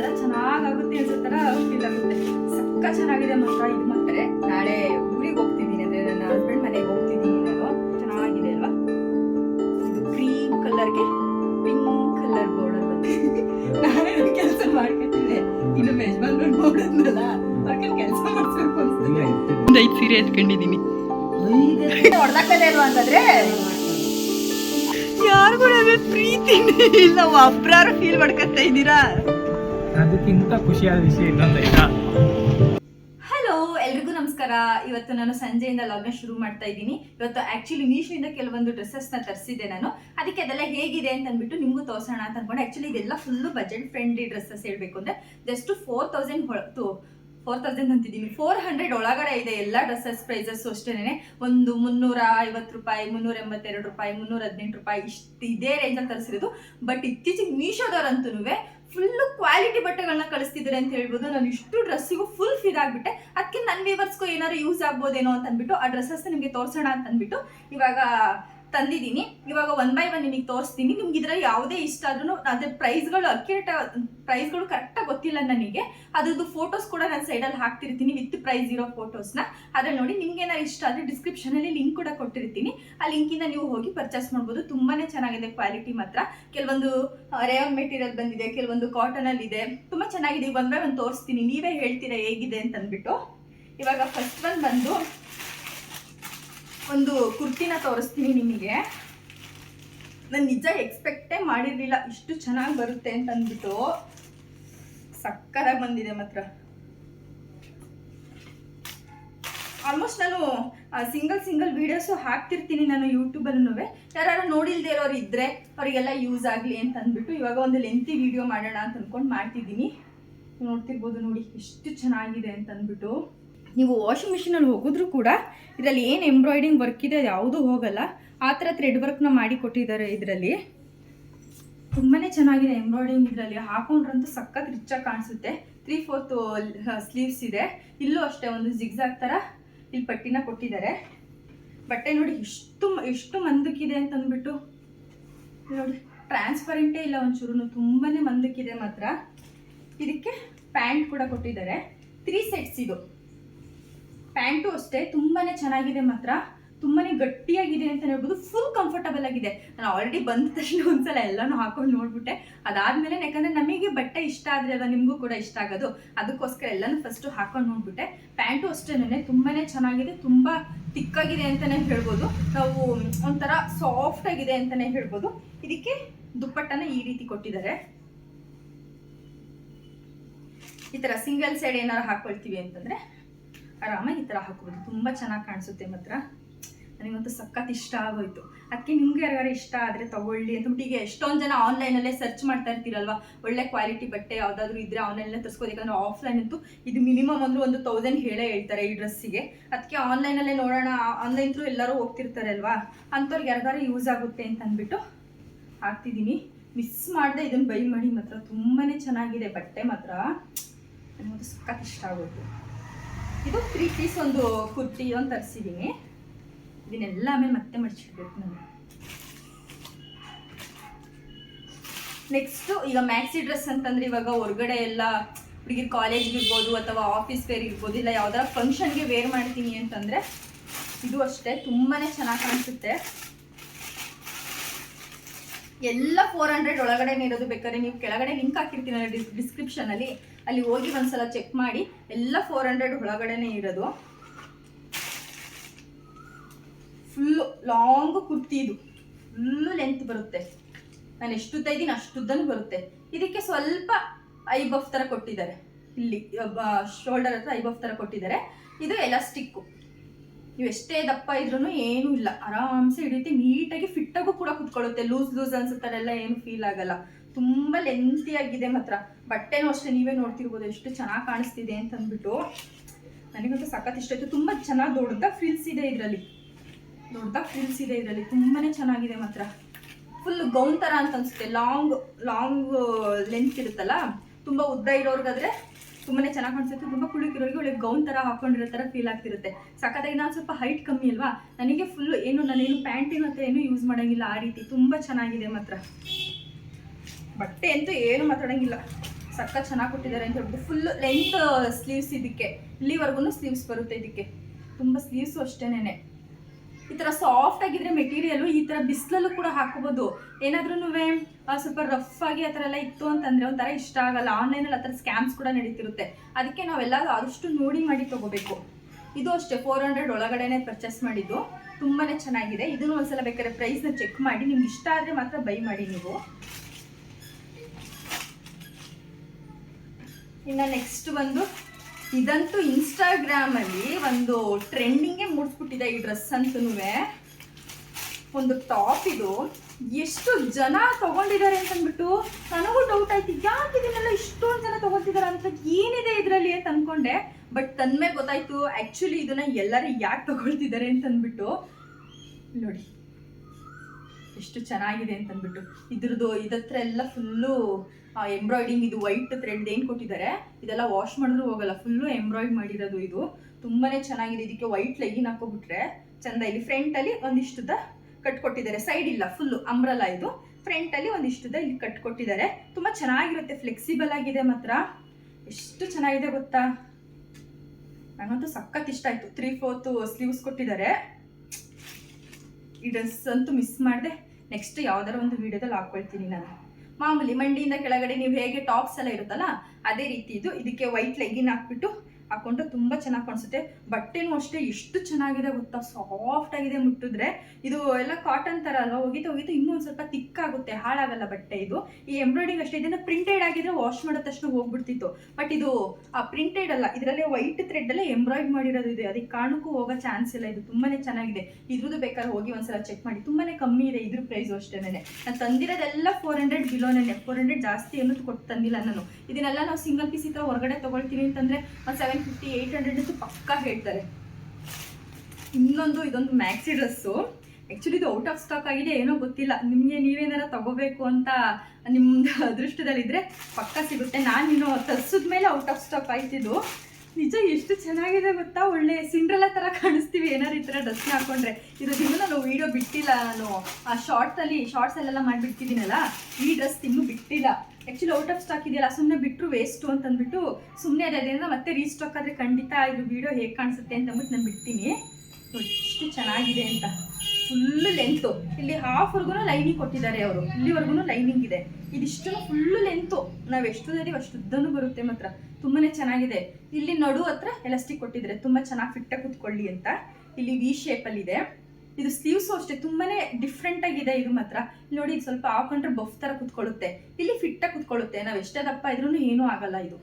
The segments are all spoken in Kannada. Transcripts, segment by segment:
ಒಂಥರ ಚೆನ್ನಾಗಾಗುತ್ತೆ ಅನ್ಸೋ ಥರ ಫೀಲ್ ಆಗುತ್ತೆ ಸಕ್ಕ ಚೆನ್ನಾಗಿದೆ ಮಾತ್ರ ಇದು ಮಾಡ್ತಾರೆ ನಾಳೆ ಊರಿಗೆ ಹೋಗ್ತಿದ್ದೀನಿ ಅಂದ್ರೆ ನನ್ನ ಹಸ್ಬೆಂಡ್ ಮನೆಗೆ ಹೋಗ್ತಿದ್ದೀನಿ ನಾನು. ಚೆನ್ನಾಗಿದೆ ಅಲ್ವಾ? ಇದು ಕ್ರೀಮ್ ಕಲರ್ಗೆ ಪಿಂಕ್ ಕಲರ್ ಬಾರ್ಡರ್ ಬಂದಿದೆ ನಾನೇ ಕೆಲಸ ಮಾಡ್ಕೊತಿದ್ದೆ ಇನ್ನು ಯಜಮಾನ್ರು ನೋಡಿದ್ನಲ್ಲ ಅವ್ರಿಗೆ ಕೆಲಸ ಮಾಡಿಸ್ಬೇಕು ಅನ್ಸ್ತಿದೆ ಒಂದು ಐದು ಸೀರೆ ಎತ್ಕೊಂಡಿದ್ದೀನಿ. ಹೊಡೆದಾಕದೇ ಇಲ್ವಾ ಅಂತಂದ್ರೆ ಯಾರಿಗೂ ನಮಗೆ ಪ್ರೀತಿ ಇಲ್ಲ. ಒಬ್ರಾರು ಫೀಲ್ ಮಾಡ್ಕೊತಾ ಇದ್ದೀರಾ? ಅದಕ್ಕಿಂತ ಖುಷಿಯಾದ ವಿಷಯ ಆಯ್ತಾ ಹಲೋ ಎಲ್ರಿಗೂ ನಮಸ್ಕಾರ. ಇವತ್ತು ನಾನು ಸಂಜೆಯಿಂದ ಲಾಗ್ನ ಶುರು ಮಾಡ್ತಾ ಇದ್ದೀನಿ. ಇವತ್ತು ಆಕ್ಚುಲಿ ಮೀಶೋಯಿಂದ ಕೆಲವೊಂದು ಡ್ರೆಸ್ಸಸ್ನ ತರಿಸಿದ್ದೆ ನಾನು. ಅದಕ್ಕೆ ಅದೆಲ್ಲ ಹೇಗಿದೆ ಅಂತ ಅಂದ್ಬಿಟ್ಟು ನಿಮಗೂ ತೋರಿಸೋಣ ಅಂತ ಅನ್ಕೊಂಡು. ಆಕ್ಚುಲಿ ಇದೆಲ್ಲ ಫುಲ್ಲು ಬಜೆಟ್ ಫ್ರೆಂಡ್ಲಿ ಡ್ರೆಸ್ಸಸ್ ಹೇಳ್ಬೇಕು ಅಂದ್ರೆ ಜಸ್ಟ್ ಫೋರ್ ತೌಸಂಡ್ ಹೊರತು ಫೋರ್ ತೌಸಂಡ್ ಅಂತಿದ್ದೀನಿ. ಫೋರ್ ಹಂಡ್ರೆಡ್ ಒಳಗಡೆ ಇದೆ ಎಲ್ಲ ಡ್ರೆಸ್ಸಸ್ ಪ್ರೈಸಸ್ ಅಷ್ಟೇನೆ. ಒಂದು ಮುನ್ನೂರ ಐವತ್ತು ರೂಪಾಯಿ, ಮುನ್ನೂರ ಎಂಬತ್ತೆರಡು ರೂಪಾಯಿ, ಮುನ್ನೂರ ಹದಿನೆಂಟು ರೂಪಾಯಿ ಇಷ್ಟು ಇದೇ ರೇಂಜಲ್ಲಿ ತರಿಸಿರೋದು. ಬಟ್ ಇತ್ತೀಚೆಗೆ ಮೀಶೋದವ್ರಂತೂ ಫುಲ್ಲು ಕ್ವಾಲಿಟಿ ಬಟ್ಟೆಗಳನ್ನ ಕಳಿಸ್ತಿದ್ದಾರೆ ಅಂತ ಹೇಳ್ಬೋದು. ನಾನು ಇಷ್ಟು ಡ್ರೆಸ್ಸಿಗೂ ಫುಲ್ ಫೀಲ್ ಆಗಿಬಿಟ್ಟೆ. ಅದಕ್ಕೆ ನನ್ನ ವೇವರ್ಸ್ಗೂ ಏನಾದ್ರು ಯೂಸ್ ಆಗ್ಬೋದೇನೋ ಅಂತ ಅಂದ್ಬಿಟ್ಟು ಆ ಡ್ರೆಸ್ಸಸ್ ನಿಮಗೆ ತೋರಿಸೋಣ ಅಂತ ಅಂದ್ಬಿಟ್ಟು ಇವಾಗ ತಂದಿದ್ದೀನಿ. ಇವಾಗ ಒನ್ ಬೈ ಒನ್ ನಿಮಗೆ ತೋರಿಸ್ತೀನಿ. ನಿಮ್ಗೆ ಇದರಲ್ಲಿ ಯಾವುದೇ ಇಷ್ಟ ಆದ್ರೂ ಅದ್ರ ಪ್ರೈಸ್ಗಳು ಅಕ್ಯುರೇಟ್ ಪ್ರೈಸ್ಗಳು ಕರೆಕ್ಟಾಗಿ ಗೊತ್ತಿಲ್ಲ ನನಗೆ. ಅದ್ರದ್ದು ಫೋಟೋಸ್ ಕೂಡ ನಾನು ಸೈಡಲ್ಲಿ ಹಾಕ್ತಿರ್ತೀನಿ ವಿತ್ ಪ್ರೈಸ್ ಇರೋ ಫೋಟೋಸ್ನ ಅದ್ರಲ್ಲಿ ನೋಡಿ ನಿಮ್ಗೆ ಇಷ್ಟ ಆದರೆ ಡಿಸ್ಕ್ರಿಪ್ಷನಲ್ಲಿ ಲಿಂಕ್ ಕೂಡ ಕೊಟ್ಟಿರ್ತೀನಿ. ಆ ಲಿಂಕಿಂದ ನೀವು ಹೋಗಿ ಪರ್ಚೇಸ್ ಮಾಡ್ಬೋದು. ತುಂಬಾ ಚೆನ್ನಾಗಿದೆ ಕ್ವಾಲಿಟಿ ಮಾತ್ರ. ಕೆಲವೊಂದು ರೇಯನ್ ಮೆಟೀರಿಯಲ್ ಬಂದಿದೆ, ಕೆಲವೊಂದು ಕಾಟನ್ ಅಲ್ಲಿ ಇದೆ. ತುಂಬ ಚೆನ್ನಾಗಿದೆ. ಒನ್ ಬೈ ಒನ್ ತೋರಿಸ್ತೀನಿ. ನೀವೇ ಹೇಳ್ತೀರಾ ಹೇಗಿದೆ ಅಂತ ಅಂದ್ಬಿಟ್ಟು ಇವಾಗ ಫಸ್ಟ್ ಒನ್ ಬಂದು ಒಂದು ಕುರ್ತಿನ ತೋರಿಸ್ತೀನಿ ನಿಮಗೆ. ನಾನು ನಿಜ ಎಕ್ಸ್ಪೆಕ್ಟೇ ಮಾಡಿರಲಿಲ್ಲ. ಇಷ್ಟು ಚೆನ್ನಾಗಿ ಬರುತ್ತೆ ಅಂತ ಅಂದ್ಬಿಟ್ಟು ಬಂದಿದೆ ಮಾತ್ರ. ಆಲ್ಮೋಸ್ಟ್ ನಾನು ಸಿಂಗಲ್ ಸಿಂಗಲ್ ವೀಡಿಯೋಸು ಹಾಕ್ತಿರ್ತೀನಿ ನಾನು ಯೂಟ್ಯೂಬಲ್ಲೂ ಯಾರು ನೋಡಿಲ್ದೇ ಇರೋರು ಇದ್ದರೆ ಅವರಿಗೆಲ್ಲ ಯೂಸ್ ಆಗಲಿ ಅಂತ ಅಂದ್ಬಿಟ್ಟು ಇವಾಗ ಒಂದು ಲೆಂತಿ ವಿಡಿಯೋ ಮಾಡೋಣ ಅಂತ ಅಂದ್ಕೊಂಡು ಮಾಡ್ತಿದ್ದೀನಿ. ನೋಡ್ತಿರ್ಬೋದು ನೋಡಿ, ಎಷ್ಟು ಚೆನ್ನಾಗಿದೆ ಅಂತ ಅಂದ್ಬಿಟ್ಟು ನೀವು ವಾಷಿಂಗ್ ಮಿಷಿನಲ್ಲಿ ಹೋಗಿದ್ರು ಕೂಡ ಇದರಲ್ಲಿ ಏನು ಎಂಬ್ರಾಯ್ಡಿಂಗ್ ವರ್ಕ್ ಇದೆ ಅದು ಯಾವುದೂ ಹೋಗಲ್ಲ. ಆ ಥರ ಥ್ರೆಡ್ ವರ್ಕ್ನ ಮಾಡಿ ಕೊಟ್ಟಿದ್ದಾರೆ ಇದರಲ್ಲಿ. ತುಂಬಾ ಚೆನ್ನಾಗಿದೆ ಎಂಬ್ರಾಯ್ಡಿಂಗ್ ಇದರಲ್ಲಿ. ಹಾಕೊಂಡ್ರಂತೂ ಸಖತ್ ರಿಚ್ಚಾಗಿ ಕಾಣಿಸುತ್ತೆ. ತ್ರೀ ಫೋರ್ತ್ ಸ್ಲೀವ್ಸ್ ಇದೆ. ಇಲ್ಲೂ ಅಷ್ಟೇ ಒಂದು ಜಿಗ್ಸಾಗ್ ಥರ ಇಲ್ಲಿ ಪಟ್ಟಿನ ಕೊಟ್ಟಿದ್ದಾರೆ. ಬಟ್ಟೆ ನೋಡಿ ಇಷ್ಟು ಎಷ್ಟು ಮಂದಕ್ಕಿದೆ ಅಂತ ಅಂದ್ಬಿಟ್ಟು ನೋಡಿ ಟ್ರಾನ್ಸ್ಪರೆಂಟೇ ಇಲ್ಲ ಒಂಚೂರು ತುಂಬಾ ಮಂದಕ್ಕಿದೆ ಮಾತ್ರ. ಇದಕ್ಕೆ ಪ್ಯಾಂಟ್ ಕೂಡ ಕೊಟ್ಟಿದ್ದಾರೆ. ತ್ರೀ ಸೆಟ್ಸ್ ಇದು. ಪ್ಯಾಂಟು ಅಷ್ಟೇ, ತುಂಬಾನೇ ಚೆನ್ನಾಗಿದೆ ಮಾತ್ರ. ತುಂಬಾನೇ ಗಟ್ಟಿಯಾಗಿದೆ ಅಂತ ಹೇಳ್ಬೋದು ಫುಲ್ ಕಂಫರ್ಟಬಲ್ ಆಗಿದೆ. ನಾನು ಆಲ್ರೆಡಿ ಬಂದ ತಕ್ಷಣ ಒಂದ್ಸಲ ಎಲ್ಲಾನು ಹಾಕೊಂಡು ನೋಡ್ಬಿಟ್ಟೆ. ಅದಾದ್ಮೇಲೆ ಯಾಕಂದ್ರೆ ನಮಗೆ ಬಟ್ಟೆ ಇಷ್ಟ ಆದ್ರೆ ಅಲ್ಲ, ನಿಮಗೂ ಕೂಡ ಇಷ್ಟ ಆಗೋದು. ಅದಕ್ಕೋಸ್ಕರ ಎಲ್ಲಾನು ಫಸ್ಟ್ ಹಾಕೊಂಡು ನೋಡ್ಬಿಟ್ಟೆ. ಪ್ಯಾಂಟು ಅಷ್ಟೇನೆ, ತುಂಬಾನೇ ಚೆನ್ನಾಗಿದೆ, ತುಂಬಾ ತಿಕ್ಕಾಗಿದೆ ಅಂತಾನೆ ಹೇಳ್ಬೋದು. ನಾವು ಒಂಥರ ಸಾಫ್ಟ್ ಆಗಿದೆ ಅಂತಾನೆ ಹೇಳ್ಬೋದು. ಇದಕ್ಕೆ ದುಪ್ಪಟ್ಟನ ಈ ರೀತಿ ಕೊಟ್ಟಿದ್ದಾರೆ. ಈ ತರ ಸಿಂಗಲ್ ಸೈಡ್ ಏನಾರು ಹಾಕೊಳ್ತೀವಿ ಅಂತಂದ್ರೆ ಆರಾಮಾಗಿ ಈ ಥರ ಹಾಕೋಬೋದು. ತುಂಬ ಚೆನ್ನಾಗಿ ಕಾಣಿಸುತ್ತೆ ಮಾತ್ರ. ನನಗಂತೂ ಸಖತ್ ಇಷ್ಟ ಆಗೋಯ್ತು. ಅದಕ್ಕೆ ನಿಮ್ಗೆ ಯಾರ್ಯಾರು ಇಷ್ಟ ಆದರೆ ತಗೊಳ್ಳಿ ಅಂತಬಿಟ್ಟು ಈಗ ಎಷ್ಟೊಂದು ಜನ ಆನ್ಲೈನಲ್ಲೇ ಸರ್ಚ್ ಮಾಡ್ತಾ ಇರ್ತೀರಲ್ವಾ? ಒಳ್ಳೆ ಕ್ವಾಲಿಟಿ ಬಟ್ಟೆ ಯಾವುದಾದ್ರೂ ಇದ್ರೆ ಆನ್ಲೈನಲ್ಲೇ ತರಿಸ್ಕೋದು ಯಾಕಂದ್ರೆ ಆಫ್ಲೈನ್ ಅಂತೂ ಇದು ಮಿನಿಮಮ್ ಅಂದ್ರೆ ಒಂದು ತೌಸಂಡ್ ಹೇಳೇ ಹೇಳ್ತಾರೆ ಈ ಡ್ರೆಸ್ಸಿಗೆ ಅದಕ್ಕೆ ಆನ್ಲೈನಲ್ಲೇ ನೋಡೋಣ. ಆನ್ಲೈನ್ ಥ್ರೂ ಎಲ್ಲರೂ ಹೋಗ್ತಿರ್ತಾರೆ ಅಲ್ವಾ ಅಂಥವ್ರಿಗೆ ಯಾರಿಗಾರು ಯೂಸ್ ಆಗುತ್ತೆ ಅಂತ ಅಂದ್ಬಿಟ್ಟು ಹಾಕ್ತಿದ್ದೀನಿ ಮಿಸ್ ಮಾಡಿದೆ ಇದನ್ನು ಬೈ ಮಾಡಿ ಮಾತ್ರ. ತುಂಬಾ ಚೆನ್ನಾಗಿದೆ ಬಟ್ಟೆ ಮಾತ್ರ. ನನಗಂತೂ ಸಖತ್ ಇಷ್ಟ ಆಗೋಯ್ತು. ಇದು ತ್ರೀ ಪೀಸ್ ಒಂದು ಕುರ್ತಿ ಒಂದು ತರಿಸಿದ್ದೀನಿ ಇದನ್ನೆಲ್ಲ ಆಮೇಲೆ ಮತ್ತೆ ಮಡಿಸ್ಬಿಡ್ಬೇಕು ನಾನು. ನೆಕ್ಸ್ಟು ಈಗ ಮ್ಯಾಕ್ಸಿ ಡ್ರೆಸ್ ಅಂತಂದ್ರೆ ಇವಾಗ ಹೊರಗಡೆ ಎಲ್ಲ ಹುಡುಗಿ ಕಾಲೇಜ್ಗೆ ಇರ್ಬೋದು ಅಥವಾ ಆಫೀಸ್ ವೇರ್ ಇರ್ಬೋದು, ಇಲ್ಲ ಯಾವ್ದಾರ ಫಂಕ್ಷನ್ಗೆ ವೇರ್ ಮಾಡ್ತೀನಿ ಅಂತಂದ್ರೆ ಇದು ಅಷ್ಟೇ, ತುಂಬಾನೇ ಚೆನ್ನಾಗಿ ಕಾಣಿಸುತ್ತೆ. ಎಲ್ಲ ಫೋರ್ ಹಂಡ್ರೆಡ್ ಒಳಗಡೆ ಇರೋದು ಬೇಕಾದ್ರೆ ನೀವು ಕೆಳಗಡೆ ಲಿಂಕ್ ಹಾಕಿರ್ತೀನಲ್ಲ ಡಿಸ್ಕ್ರಿಪ್ಷನ್ ಅಲ್ಲಿ. ಅಲ್ಲಿ ಹೋಗಿ ಒಂದ್ಸಲ ಚೆಕ್ ಮಾಡಿ, ಎಲ್ಲ ಫೋರ್ ಹಂಡ್ರೆಡ್ ಒಳಗಡೆನೆ ಇರೋದು. ಫುಲ್ಲು ಲಾಂಗ್ ಕುರ್ತಿ ಇದು. ಫುಲ್ಲು ಲೆಂತ್ ಬರುತ್ತೆ. ನಾನು ಎಷ್ಟು ಉದ್ದ ಇದ್ದೀನಿ ಅಷ್ಟು ಬರುತ್ತೆ. ಇದಕ್ಕೆ ಸ್ವಲ್ಪ ಐ ಬಫ್ ಥರ ಕೊಟ್ಟಿದ್ದಾರೆ. ಇಲ್ಲಿ ಶೋಲ್ಡರ್ ಹತ್ರ ಐ ಬಫ್ ಥರ ಕೊಟ್ಟಿದ್ದಾರೆ. ಇದು ಎಲಾಸ್ಟಿಕ್ಕು ನೀವು ದಪ್ಪ ಇದ್ರೂ ಏನೂ ಇಲ್ಲ. ಆರಾಮ್ಸೆ ಹಿಡಿಯುತ್ತೆ. ನೀಟಾಗಿ ಫಿಟ್ಟಾಗೂ ಕೂಡ ಕುತ್ಕೊಳ್ಳುತ್ತೆ. ಲೂಸ್ ಲೂಸ್ ಅನ್ಸುತ್ತಾರೆಲ್ಲ ಏನು ಫೀಲ್ ಆಗಲ್ಲ. ತುಂಬ ಲೆಂತಿ ಆಗಿದೆ ಮಾತ್ರ. ಬಟ್ಟೆನೂ ಅಷ್ಟೇ ನೀವೇ ನೋಡ್ತಿರ್ಬೋದು, ಎಷ್ಟು ಚೆನ್ನಾಗಿ ಕಾಣಿಸ್ತಿದೆ ಅಂತ ಅಂದ್ಬಿಟ್ಟು ನನಗಂತೂ ಸಖತ್ ಇಷ್ಟ ಆಯಿತು. ತುಂಬ ಚೆನ್ನಾಗಿ ದೊಡ್ಡ ಫ್ರಿಲ್ಸ್ ಇದೆ ಇದರಲ್ಲಿ. ದೊಡ್ಡ ಫ್ರಿಲ್ಸ್ ಇದೆ ಇದರಲ್ಲಿ. ತುಂಬಾ ಚೆನ್ನಾಗಿದೆ ಮಾತ್ರ. ಫುಲ್ ಗೌನ್ ಥರ ಅಂತ ಅನ್ಸುತ್ತೆ. ಲಾಂಗ್ ಲಾಂಗ್ ಲೆಂತ್ ಇರುತ್ತಲ್ಲ? ತುಂಬ ಉದ್ದ ಇರೋರ್ಗಾದ್ರೆ ತುಂಬಾನೇ ಚೆನ್ನಾಗಿ ಕಾಣಿಸುತ್ತೆ. ತುಂಬ ಕುಳಿಕಿರೋರಿಗೆ ಒಳ್ಳೆ ಗೌನ್ ಥರ ಹಾಕೊಂಡಿರೋ ಥರ ಫೀಲ್ ಆಗ್ತಿರುತ್ತೆ. ಸಖತ್ತಾಗಿ ನಾನು ಸ್ವಲ್ಪ ಹೈಟ್ ಕಮ್ಮಿ ಅಲ್ವಾ? ನನಗೆ ಫುಲ್ ಏನು, ನಾನೇನು ಪ್ಯಾಂಟಿನ ಹತ್ರ ಏನು ಯೂಸ್ ಮಾಡೋಂಗಿಲ್ಲ ಆ ರೀತಿ. ತುಂಬ ಚೆನ್ನಾಗಿದೆ ಮಾತ್ರ. ಬಟ್ಟೆ ಅಂತೂ ಏನು ಮಾತಾಡೋಂಗಿಲ್ಲ. ಸಕ್ಕ ಚೆನ್ನಾಗಿ ಕೊಟ್ಟಿದ್ದಾರೆ ಅಂತ ಹೇಳ್ಬಿಟ್ಟು ಫುಲ್ ಲೆಂತ್ ಸ್ಲೀವ್ಸ್ ಇದಕ್ಕೆ. ಇಲ್ಲಿವರೆಗೂ ಸ್ಲೀವ್ಸ್ ಬರುತ್ತೆ ಇದಕ್ಕೆ. ತುಂಬ ಸ್ಲೀವ್ಸು ಅಷ್ಟೇನೆ ಈ ಥರ ಸಾಫ್ಟ್ ಆಗಿದ್ರೆ ಮೆಟೀರಿಯಲು ಈ ಥರ ಬಿಸಿಲಲ್ಲೂ ಕೂಡ ಹಾಕೋಬೋದು. ಏನಾದ್ರೂ ಸ್ವಲ್ಪ ರಫ್ ಆಗಿ ಆ ಥರ ಎಲ್ಲ ಇತ್ತು ಅಂತಂದ್ರೆ ಒಂಥರ ಇಷ್ಟ ಆಗಲ್ಲ. ಆನ್ಲೈನಲ್ಲಿ ಆ ಥರ ಸ್ಕ್ಯಾಮ್ಸ್ ಕೂಡ ನಡೀತಿರುತ್ತೆ. ಅದಕ್ಕೆ ನಾವೆಲ್ಲ ಆದಷ್ಟು ನೋಡಿ ಮಾಡಿ ತಗೋಬೇಕು. ಇದು ಅಷ್ಟೇ ಫೋರ್ ಹಂಡ್ರೆಡ್ ಒಳಗಡೆನೆ ಪರ್ಚೇಸ್ ಮಾಡಿದ್ದು. ತುಂಬಾ ಚೆನ್ನಾಗಿದೆ. ಇದನ್ನು ಒಂದ್ಸಲ ಬೇಕಾದ್ರೆ ಪ್ರೈಸ್ನ ಚೆಕ್ ಮಾಡಿ. ನಿಮ್ಗೆ ಇಷ್ಟ ಆದರೆ ಮಾತ್ರ ಬೈ ಮಾಡಿ ನೀವು. ಇನ್ನು ನೆಕ್ಸ್ಟ್ ಬಂದು ಇದಂತೂ ಇನ್ಸ್ಟಾಗ್ರಾಮಲ್ಲಿ ಒಂದು ಟ್ರೆಂಡಿಂಗೇ ಮುಟ್ಬಿಟ್ಟಿದೆ ಈ ಡ್ರೆಸ್ ಅಂತೂ ಒಂದು ಟಾಪ್ ಇದು. ಎಷ್ಟು ಜನ ತಗೊಂಡಿದ್ದಾರೆ ಅಂತ ಅಂದ್ಬಿಟ್ಟು ನನಗೂ ಡೌಟ್ ಆಯ್ತು. ಯಾಕೆ ಇದನ್ನೆಲ್ಲ ಇಷ್ಟೊಂದು ಜನ ತಗೊಳ್ತಿದ್ದಾರೆ ಅಂತ ಏನಿದೆ ಇದರಲ್ಲಿ ಅಂತ ಅನ್ಕೊಂಡೆ. ಬಟ್ ತನ್ಮೇ ಗೊತ್ತಾಯ್ತು. ಆ್ಯಕ್ಚುಲಿ ಇದನ್ನ ಎಲ್ಲರೂ ಯಾಕೆ ತಗೊಳ್ತಿದ್ದಾರೆ ಅಂತ ಅಂದ್ಬಿಟ್ಟು ನೋಡಿ. ಎಷ್ಟು ಚೆನ್ನಾಗಿದೆ ಅಂತ ಅಂದ್ಬಿಟ್ಟು ಇದ್ರದ್ದು ಇದತ್ರ ಎಲ್ಲ ಫುಲ್ಲು ಎಂಬ್ರಾಯ್ಡಿಂಗ್ ಇದು ವೈಟ್ ಥ್ರೆಡ್ ಏನು ಕೊಟ್ಟಿದ್ದಾರೆ, ಇದೆಲ್ಲ ವಾಶ್ ಮಾಡಿದ್ರು ಹೋಗಲ್ಲ ಫುಲ್ಲು ಎಂಬ್ರಾಯ್ಡ್ ಮಾಡಿರೋದು ಇದು. ತುಂಬಾನೇ ಚೆನ್ನಾಗಿದೆ. ಇದಕ್ಕೆ ವೈಟ್ ಲೆಗಿನ್ ಹಾಕೋಬಿಟ್ರೆ ಚಂದ. ಇಲ್ಲಿ ಫ್ರಂಟಲ್ಲಿ ಒಂದಿಷ್ಟುದ ಕಟ್ ಕೊಟ್ಟಿದ್ದಾರೆ. ಸೈಡ್ ಇಲ್ಲ ಫುಲ್ಲು ಅಂಬ್ರಲ್ಲ ಇದು. ಫ್ರಂಟಲ್ಲಿ ಒಂದಿಷ್ಟುದ ಇಲ್ಲಿ ಕಟ್ ಕೊಟ್ಟಿದ್ದಾರೆ. ತುಂಬ ಚೆನ್ನಾಗಿರುತ್ತೆ. ಫ್ಲೆಕ್ಸಿಬಲ್ ಆಗಿದೆ ಮಾತ್ರ. ಎಷ್ಟು ಚೆನ್ನಾಗಿದೆ ಗೊತ್ತಾ? ನನಗಂತೂ ಸಖತ್ ಇಷ್ಟ ಆಯಿತು. ತ್ರೀ ಫೋರ್ತು ಸ್ಲೀವ್ಸ್ ಕೊಟ್ಟಿದ್ದಾರೆ. ಈ ಡ್ರೆಸ್ ಅಂತೂ ಮಿಸ್ ಮಾಡಿದೆ. ನೆಕ್ಸ್ಟ್ ಯಾವ್ದಾರ ಒಂದು ವಿಡಿಯೋದಲ್ಲಿ ಹಾಕೊಳ್ತೀನಿ ನಾನು. ಮಾಮೂಲಿ ಮಂಡಿಯಿಂದ ಕೆಳಗಡೆ ನೀವು ಹೇಗೆ ಟಾಪ್ಸ್ ಎಲ್ಲ ಇರುತ್ತಲ್ಲ, ಅದೇ ರೀತಿ ಇದು. ಇದಕ್ಕೆ ವೈಟ್ ಲೆಗ್ಗಿನ್ ಹಾಕ್ಬಿಟ್ಟು ಹಾಕೊಂಡ್ರೆ ತುಂಬ ಚೆನ್ನಾಗಿ ಕಾಣಿಸುತ್ತೆ. ಬಟ್ಟೆನೂ ಅಷ್ಟೇ ಎಷ್ಟು ಚೆನ್ನಾಗಿದೆ ಗೊತ್ತಾ? ಸಾಫ್ಟ್ ಆಗಿದೆ ಮುಟ್ಟಿದ್ರೆ. ಇದು ಎಲ್ಲ ಕಾಟನ್ ತರ ಅಲ್ವಾ? ಹೋಗಿತ್ತು ಹೋಗಿತ್ತು ಇನ್ನೂ ಸ್ವಲ್ಪ ತಿಕ್ ಆಗುತ್ತೆ. ಹಾಳಾಗಲ್ಲ ಬಟ್ಟೆ ಇದು. ಈ ಎಂಬ್ರಾಯ್ಡಿಂಗ್ ಅಷ್ಟೇ, ಇದನ್ನ ಪ್ರಿಂಟೆಡ್ ಆಗಿದ್ರೆ ವಾಶ್ ಮಾಡೋ ತಕ್ಷಣ ಹೋಗ್ಬಿಡ್ತಿತ್ತು. ಬಟ್ ಇದು, ಆ ಪ್ರಿಂಟೆಡ್ ಅಲ್ಲ, ಇದರಲ್ಲಿ ವೈಟ್ ಥ್ರೆಡ್ ಅಲ್ಲೇ ಎಂಬ್ರಾಯ್ಡ್ ಮಾಡಿರೋದು ಇದೆ. ಅದಕ್ಕೆ ಕಾರಣಕ್ಕೂ ಹೋಗೋ ಚಾನ್ಸ್ ಇಲ್ಲ. ಇದು ತುಂಬಾನೇ ಚೆನ್ನಾಗಿದೆ. ಇದ್ರದ್ದು ಬೇಕಾದ್ರೆ ಹೋಗಿ ಒಂದ್ಸಲ ಚೆಕ್ ಮಾಡಿ. ತುಂಬಾನೇ ಕಮ್ಮಿ ಇದೆ ಇದ್ರ ಪ್ರೈಸ್ ಅಷ್ಟೇ ನಾನು ತಂದಿರೋದೆಲ್ಲ ಫೋರ್ ಹಂಡ್ರೆಡ್ ಬಿಲೋನೇ ಫೋರ್ ಹಂಡ್ರೆಡ್ ಜಾಸ್ತಿ ಏನು ಕೊಟ್ಟು ತಂದಿಲ್ಲ ನಾನು. ಇದನ್ನೆಲ್ಲ ನಾವು ಸಿಂಗಲ್ ಪೀಸ್ ಈ ಥರ ಹೊರಗಡೆ ತಗೊಳ್ತೀವಿ ಅಂತಂದ್ರೆ ಒಂದು ಸೆವೆನ್ ಫಿಫ್ಟಿ ಏಯ್ಟ್ ಹಂಡ್ರೆಡ್ ಅಂತೂ ಪಕ್ಕಾ ಹೇಳ್ತಾರೆ. ಇನ್ನೊಂದು, ಇದೊಂದು ಮ್ಯಾಕ್ಸಿ ಡ್ರೆಸ್ಸು ಆ್ಯಕ್ಚುಲಿ ಇದು ಔಟ್ ಆಫ್ ಸ್ಟಾಕ್ ಆಗಿದೆ, ಏನೋ ಗೊತ್ತಿಲ್ಲ. ನಿಮಗೆ ನೀವೇನಾರ ತಗೋಬೇಕು ಅಂತ ನಿಮ್ದು ಅದೃಷ್ಟದಲ್ಲಿದ್ದರೆ ಪಕ್ಕ ಸಿಗುತ್ತೆ. ನಾನು ನೀನು ಮೇಲೆ ಔಟ್ ಆಫ್ ಸ್ಟಾಕ್ ಆಯ್ತಿದ್ದು ನಿಜ ಎಷ್ಟು ಚೆನ್ನಾಗಿದೆ ಗೊತ್ತಾ? ಒಳ್ಳೆ ಸಿಂಡ್ರಲ್ಲ ಥರ ಕಾಣಿಸ್ತೀವಿ. ಏನಾರು ಈ ಥರ ಡ್ರೆಸ್ ಹಾಕೊಂಡ್ರೆ. ಇದು ಇನ್ನೂ ನಾನು ವೀಡಿಯೋ ಬಿಟ್ಟಿಲ್ಲ. ನಾನು ಆ ಶಾರ್ಟ್ಸಲ್ಲಿ ಶಾರ್ಟ್ಸಲ್ಲೆಲ್ಲ ಮಾಡಿಬಿಡ್ತಿದ್ದೀನಲ್ಲ, ಈ ಡ್ರೆಸ್ ಇನ್ನೂ ಬಿಟ್ಟಿಲ್ಲ. ಆ್ಯಕ್ಚುಲಿ ಔಟ್ ಆಫ್ ಸ್ಟಾಕ್ ಇದೆಯಲ್ಲ ಸುಮ್ಮನೆ ಬಿಟ್ಟರು ವೇಸ್ಟು ಅಂತಂದ್ಬಿಟ್ಟು ಸುಮ್ಮನೆ ಅದರಿಂದ ಮತ್ತೆ ರೀಸ್ಟಾಕ್ ಆದರೆ ಖಂಡಿತ ಇದು ವೀಡಿಯೋ ಹೇಗೆ ಕಾಣಿಸುತ್ತೆ ಅಂತ ಅಂದ್ಬಿಟ್ಟು ನಾನು ಬಿಡ್ತೀನಿ. ಎಷ್ಟು ಚೆನ್ನಾಗಿದೆ ಅಂತ. ಫುಲ್ ಲೆಂತು ಇಲ್ಲಿ ಹಾಫ್ವರೆಗೂ ಲೈನಿಂಗ್ ಕೊಟ್ಟಿದ್ದಾರೆ ಅವರು. ಇಲ್ಲಿವರೆಗೂ ಲೈನಿಂಗ್ ಇದೆ. ಇದಿಷ್ಟು ಫುಲ್ ಲೆಂತು ನಾವು ಎಷ್ಟು ಅಷ್ಟು ಉದ್ದನೂ ಬರುತ್ತೆ ಮಾತ್ರ. ತುಂಬಾನೇ ಚೆನ್ನಾಗಿದೆ. ಇಲ್ಲಿ ನಡು ಹತ್ರ ಎಲಾಸ್ಟಿಕ್ ಕೊಟ್ಟಿದ್ದಾರೆ. ತುಂಬಾ ಚೆನ್ನಾಗಿ ಫಿಟ್ಟಾಗಿ ಕುತ್ಕೊಳ್ಳಿ ಅಂತ. ಇಲ್ಲಿ ವಿ ಶೇಪಲ್ಲಿ ಇದೆ ಸ್ಲೀವ್ಸು ಅಷ್ಟೇ, ತುಂಬಾನೇ ಡಿಫ್ರೆಂಟ್ ಆಗಿದೆ ಇದು ಮಾತ್ರ. ನೋಡಿ, ಇದು ಸ್ವಲ್ಪ ಹಾಕೊಂಡ್ರೆ ಬಫ್ ತರ ಕುತ್ಕೊಳ್ಳುತ್ತೆ. ಇಲ್ಲಿ ಫಿಟ್ ಆಗಿ ಕುತ್ಕೊಳ್ಳುತ್ತೆ. ನಾವು ಎಷ್ಟೇ ದಪ್ಪ ಇದ್ರೂ ಏನೂ ಆಗಲ್ಲ ಇದು.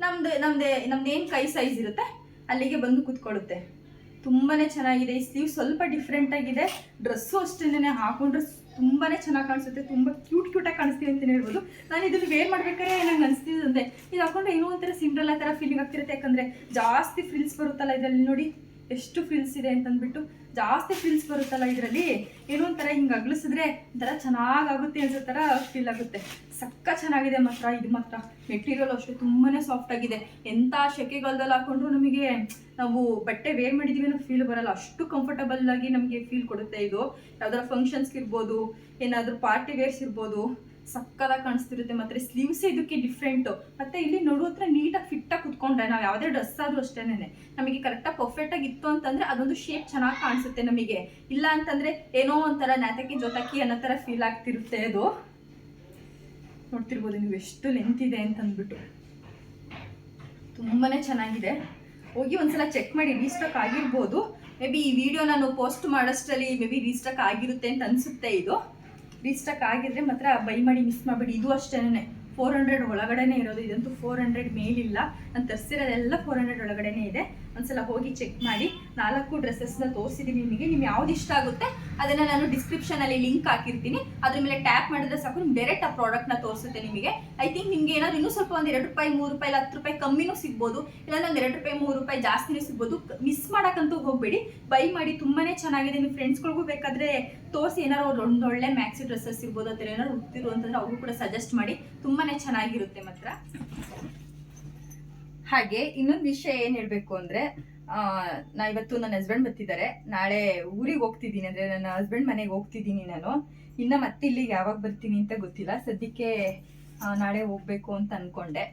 ನಮ್ದು, ನಮ್ದೆ ನಮ್ದು ಏನು ಕೈ ಸೈಜ್ ಇರುತ್ತೆ. ಅಲ್ಲಿಗೆ ಬಂದು ಕುತ್ಕೊಳ್ಳುತ್ತೆ. ತುಂಬಾನೇ ಚೆನ್ನಾಗಿದೆ. ಈ ಸ್ಲೀವ್ ಸ್ವಲ್ಪ ಡಿಫ್ರೆಂಟ್ ಆಗಿದೆ. ಡ್ರೆಸ್ಸು ಅಷ್ಟೇನೆ ಹಾಕೊಂಡ್ರೆ ತುಂಬಾನೇ ಚೆನ್ನಾಗಿ ಕಾಣಿಸುತ್ತೆ. ತುಂಬ ಕ್ಯೂಟ್ ಕ್ಯೂಟಾಗಿ ಕಾಣಿಸ್ತೀವಿ ಅಂತಲೇ ಹೇಳ್ಬೋದು. ನಾನು ಇದನ್ನು ವೇರ್ ಮಾಡ್ಬೇಕಾದ್ರೆ ನಂಗೆ ಅನಿಸ್ತಿದೆ ಇದು ಹಾಕೊಂಡ್ರೆ ಏನೋ ಒಂಥರ ಸಿಂಡ್ರಲ್ಲ ಥರ ಫೀಲಿಂಗ್ ಆಗ್ತಿರುತ್ತೆ. ಯಾಕಂದ್ರೆ ಜಾಸ್ತಿ ಫ್ರಿಲ್ಸ್ ಬರುತ್ತಲ್ಲ ಇದರಲ್ಲಿ ನೋಡಿ. ಎಷ್ಟು ಫ್ರಿಲ್ಸ್ ಇದೆ ಅಂತಂದ್ಬಿಟ್ಟು ಜಾಸ್ತಿ ಫ್ರಿಲ್ಸ್ ಬರುತ್ತಲ್ಲ ಇದರಲ್ಲಿ? ಏನೋ ಒಂಥರ ಹಿಂಗೆ ಅಗ್ಲಿಸಿದ್ರೆ ಒಂಥರ ಚೆನ್ನಾಗಾಗುತ್ತೆ ಅನ್ಸೋ ಥರ ಫೀಲ್ ಆಗುತ್ತೆ. ಸಕ್ಕ ಚೆನ್ನಾಗಿದೆ ಮಾತ್ರ, ಇದು ಮಾತ್ರ. ಮೆಟೀರಿಯಲ್ ಅಷ್ಟೇ ತುಂಬಾನೇ ಸಾಫ್ಟ್ ಆಗಿದೆ. ಎಂಥ ಸೆಕೆಗಾಲದಲ್ಲಿ ಹಾಕೊಂಡ್ರು ನಮಗೆ ನಾವು ಬಟ್ಟೆ ವೇರ್ ಮಾಡಿದೀವಿ ಅನ್ನೋ ಫೀಲ್ ಬರಲ್ಲ. ಅಷ್ಟು ಕಂಫರ್ಟಬಲ್ ಆಗಿ ನಮಗೆ ಫೀಲ್ ಕೊಡುತ್ತೆ ಇದು. ಯಾವ್ದಾರ ಫಂಕ್ಷನ್ಸ್ಗೆ ಇರ್ಬೋದು, ಏನಾದರೂ ಪಾರ್ಟಿ ವೇರ್ಸ್ ಇರ್ಬೋದು ಸಕ್ಕದಾಗಿ ಕಾಣಿಸ್ತಿರುತ್ತೆ. ಮತ್ತೆ ಸ್ಲೀವ್ಸ್ ಇದಕ್ಕೆ ಡಿಫ್ರೆಂಟ್ ಮತ್ತೆ ಇಲ್ಲಿ ನೋಡುವ ಹತ್ರ ನೀಟಾಗಿ ಆಗಿ ಕುತ್ಕೊಂಡ್ರೆ ನಾವು ಯಾವುದೇ ಡ್ರೆಸ್ ಆದ್ರೂ ಅಷ್ಟೇನೆ ನಮಗೆ ಕರೆಕ್ಟಾಗಿ ಪರ್ಫೆಕ್ಟ್ ಆಗಿ ಇತ್ತು ಅಂತಂದ್ರೆ ಅದೊಂದು ಶೇಪ್ ಚೆನ್ನಾಗಿ ಕಾಣಿಸುತ್ತೆ ನಮಗೆ. ಇಲ್ಲ ಅಂತಂದ್ರೆ ಏನೋ ಒಂಥರ ನಾತಕಿ ಜೊತಕಿ ಅನ್ನೋ ಥರ ಫೀಲ್ ಆಗ್ತಿರುತ್ತೆ ಅದು. ನೋಡ್ತಿರ್ಬೋದು ನೀವು ಎಷ್ಟು ಲೆಂತ್ ಇದೆ ಅಂತ ಅಂದ್ಬಿಟ್ಟು ತುಂಬಾನೇ ಚೆನ್ನಾಗಿದೆ. ಹೋಗಿ ಒಂದ್ಸಲ ಚೆಕ್ ಮಾಡಿ ರೀಸ್ಟಾಕ್ ಆಗಿರ್ಬೋದು. ಮೇ ಬಿ ಈ ವಿಡಿಯೋ ನಾನು ಪೋಸ್ಟ್ ಮಾಡೋಷ್ಟರಲ್ಲಿ ಮೇ ಬಿ ರೀಸ್ಟಾಕ್ ಆಗಿರುತ್ತೆ ಅಂತ ಅನ್ಸುತ್ತೆ ಇದು. ರೀಸ್ಟಾಕ್ ಆಗಿದ್ರೆ ಮಾತ್ರ ಬೈ ಮಾಡಿ ಮಿಸ್ ಮಾಡಬೇಡಿ. ಇದು ಅಷ್ಟೇನೆ. ಫೋರ್ ಹಂಡ್ರೆಡ್ ಒಳಗಡೆನೇ ಇರೋದು. ಇದಂತೂ ಫೋರ್ ಹಂಡ್ರೆಡ್ ಮೇಲಿಲ್ಲ. ನಾನು ತರಿಸಿರೋದೆಲ್ಲ ಫೋರ್ ಹಂಡ್ರೆಡ್ ಒಳಗಡೆನೇ ಇದೆ. ಒಂದ್ಸಲ ಹೋಗಿ ಚೆಕ್ ಮಾಡಿ ನಾಲ್ಕು ಡ್ರೆಸ್ಸಸ್ನ ತೋರಿಸಿದ್ದೀನಿ ನಿಮಗೆ, ನಿಮ್ಗೆ ಯಾವ್ದು ಇಷ್ಟ ಆಗುತ್ತೆ ಅದನ್ನು ನಾನು ಡಿಸ್ಕ್ರಿಪ್ಷನಲ್ಲಿ ಲಿಂಕ್ ಹಾಕಿರ್ತೀನಿ. ಅದ್ರ ಮೇಲೆ ಟ್ಯಾಪ್ ಮಾಡಿದ್ರೆ ಸಾಕು, ನಿಮ್ಗೆ ಡೈರೆಕ್ಟ್ ಆ ಪ್ರಾಡಕ್ಟ್ನ ತೋರಿಸುತ್ತೆ ನಿಮಗೆ. ಐ ಥಿಂಕ್ ನಿಮ್ಗೆ ಏನಾದ್ರು ಇನ್ನೂ ಸ್ವಲ್ಪ ಒಂದು ಎರಡು ರೂಪಾಯಿ, ಮೂರು ರೂಪಾಯಿ ಹತ್ತು ರೂಪಾಯಿ ಕಮ್ಮಿನೂ ಸಿಗ್ಬೋದು, ಇಲ್ಲ ಒಂದು ಎರಡು ರೂಪಾಯಿ, ಮೂರು ರೂಪಾಯಿ ಜಾಸ್ತಿನೂ ಸಿಗ್ಬೋದು. ಮಿಸ್ ಮಾಡೋಕ್ಕಂತೂ ಹೋಗಬೇಡಿ. ಬೈ ಮಾಡಿ ತುಂಬಾನೇ ಚೆನ್ನಾಗಿದೆ. ನಿಮ್ಮ ಫ್ರೆಂಡ್ಸ್ಗಳಿಗೂ ಬೇಕಾದ್ರೆ ತೋರಿಸಿ ಏನಾರು ಒಂದು ಒಳ್ಳೆ ಮ್ಯಾಕ್ಸಿ ಡ್ರೆಸ್ಸಸ್ ಇರ್ಬೋದು ಥರ ಏನಾದ್ರು ಉತ್ತಿರು ಅಂತಂದ್ರೆ ಅವರು ಕೂಡ ಸಜೆಸ್ಟ್ ಮಾಡಿ. ತುಂಬಾನೇ ಚೆನ್ನಾಗಿರುತ್ತೆ ಮಾತ್ರ. ಹಾಗೆ ಇನ್ನೊಂದು ವಿಷಯ ಏನ್ ಹೇಳ್ಬೇಕು ಅಂದ್ರೆ ನಾ ಇವತ್ತು ನನ್ನ ಹಸ್ಬೆಂಡ್ ಬರ್ತಿದ್ದಾರೆ ನಾಳೆ ಊರಿಗೆ ಹೋಗ್ತಿದ್ದೀನಿ ಅಂದ್ರೆ ನನ್ನ ಹಸ್ಬೆಂಡ್ ಮನೆಗೆ ಹೋಗ್ತಿದ್ದೀನಿ ನಾನು. ಇನ್ನ ಮತ್ತೆ ಇಲ್ಲಿಗೆ ಯಾವಾಗ ಬರ್ತೀನಿ ಅಂತ ಗೊತ್ತಿಲ್ಲ. ಸದ್ಯಕ್ಕೆ ನಾಳೆ ಹೋಗ್ಬೇಕು ಅಂತ ಅನ್ಕೊಂಡೆ.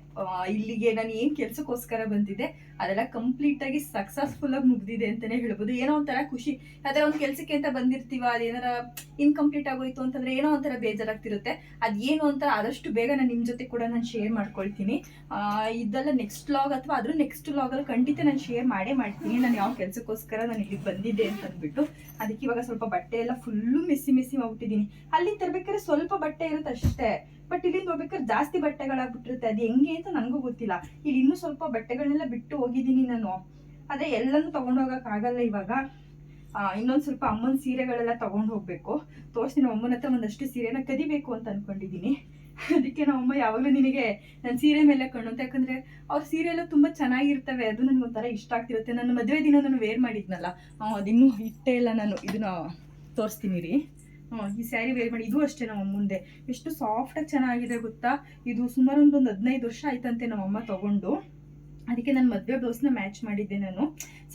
ಇಲ್ಲಿಗೆ ನಾನು ಏನು ಕೆಲ್ಸಕ್ಕೋಸ್ಕರ ಬಂದಿದ್ದೆ, ಅದೆಲ್ಲ ಕಂಪ್ಲೀಟ್ ಆಗಿ ಸಕ್ಸಸ್ಫುಲ್ ಆಗಿ ಮುಗ್ದಿದೆ ಅಂತಾನೆ ಹೇಳ್ಬೋದು. ಏನೋ ಒಂಥರ ಖುಷಿ. ಅದೇ ಒಂದು ಕೆಲ್ಸಕ್ಕೆ ಅಂತ ಬಂದಿರ್ತೀವ ಅದೇನಾರ ಇನ್ಕಂಪ್ಲೀಟ್ ಆಗೋಯ್ತು ಅಂತಂದ್ರೆ ಏನೋ ಒಂಥರ ಬೇಜಾರಾಗ್ತಿರುತ್ತೆ. ಅದೇನು ಅಂತ ಆದಷ್ಟು ಬೇಗ ನಾನು ನಿಮ್ಮ ಜೊತೆ ಕೂಡ ನಾನು ಶೇರ್ ಮಾಡ್ಕೊಳ್ತೀನಿ. ಇದೆಲ್ಲ ನೆಕ್ಸ್ಟ್ ಲಾಗ್ ಅಥವಾ ಅದ್ರ ನೆಕ್ಸ್ಟ್ ಲಾಗಲ್ಲಿ ಖಂಡಿತ ನಾನು ಶೇರ್ ಮಾಡೇ ಮಾಡ್ತೀನಿ. ನಾನು ಯಾವ ಕೆಲಸಕ್ಕೋಸ್ಕರ ನಾನು ಇಲ್ಲಿ ಬಂದಿದ್ದೆ ಅಂತ ಅಂದ್ಬಿಟ್ಟು ಅದಕ್ಕೆ ಇವಾಗ ಸ್ವಲ್ಪ ಬಟ್ಟೆ ಎಲ್ಲ ಫುಲ್ಲು ಮೆಸ್ಸಿ ಮೆಸ್ಸಿ ಹೋಗ್ಬಿಟ್ಟಿದ್ದೀನಿ ಅಲ್ಲಿ ತರಬೇಕಾದ್ರೆ ಸ್ವಲ್ಪ ಬಟ್ಟೆ ಇರುತ್ತೆ ಅಷ್ಟೇ ಬಟ್ ಇಲ್ಲಿಂದ ಹೋಗ್ಬೇಕಾದ್ರೆ ಜಾಸ್ತಿ ಬಟ್ಟೆಗಳಾಗ್ಬಿಟ್ಟಿರುತ್ತೆ. ಅದು ಹೆಂಗೆ ಅಂತ ನನಗೂ ಗೊತ್ತಿಲ್ಲ. ಇಲ್ಲಿ ಇನ್ನೂ ಸ್ವಲ್ಪ ಬಟ್ಟೆಗಳನ್ನೆಲ್ಲ ಬಿಟ್ಟು ಹೋಗಿದ್ದೀನಿ ನಾನು. ಆದರೆ ಎಲ್ಲನೂ ತೊಗೊಂಡೋಗೋಕ್ಕಾಗಲ್ಲ ಇವಾಗ. ಇನ್ನೊಂದು ಸ್ವಲ್ಪ ಅಮ್ಮನ ಸೀರೆಗಳೆಲ್ಲ ತೊಗೊಂಡು ಹೋಗಬೇಕು. ತೋರಿಸ್ತೀನಿ ಅಮ್ಮನ ಹತ್ರ ಒಂದಷ್ಟು ಸೀರೆನ ಕದಿಬೇಕು ಅಂತ ಅಂದ್ಕೊಂಡಿದ್ದೀನಿ ಅದಕ್ಕೆ ನಮ್ಮಮ್ಮ ಯಾವಾಗಲೂ ನಿನಗೆ ನನ್ನ ಸೀರೆ ಮೇಲೆ ಕಣ್ಣು ಯಾಕಂದ್ರೆ ಅವ್ರ ಸೀರೆ ಎಲ್ಲ ತುಂಬ ಚೆನ್ನಾಗಿರ್ತವೆ. ಅದು ನನಗೆ ಒಂಥರ ಇಷ್ಟ ಆಗ್ತಿರುತ್ತೆ. ನನ್ನ ಮದುವೆ ದಿನ ನಾನು ವೇರ್ ಮಾಡಿದ್ನಲ್ಲ. ಅದಿನ್ನೂ ಇಟ್ಟೇ ಇಲ್ಲ ನಾನು. ಇದನ್ನ ತೋರಿಸ್ತೀನಿ ರೀ. ಈ ಸ್ಯಾರಿ ವೇರ್ ಮಾಡಿ, ಇದು ಅಷ್ಟೇ ನಮ್ಮ ಮುಂದೆ ಎಷ್ಟು ಸಾಫ್ಟಾಗಿ ಚೆನ್ನಾಗಿದೆ ಗೊತ್ತಾ? ಇದು ಸುಮಾರು ಒಂದು ಒಂದು ಹದಿನೈದು ವರ್ಷ ಆಯ್ತಂತೆ ನಮ್ಮಮ್ಮ ತಗೊಂಡು. ಅದಕ್ಕೆ ನಾನು ಮದುವೆ ಬ್ಲೌಸ್ನ ಮ್ಯಾಚ್ ಮಾಡಿದ್ದೆ ನಾನು.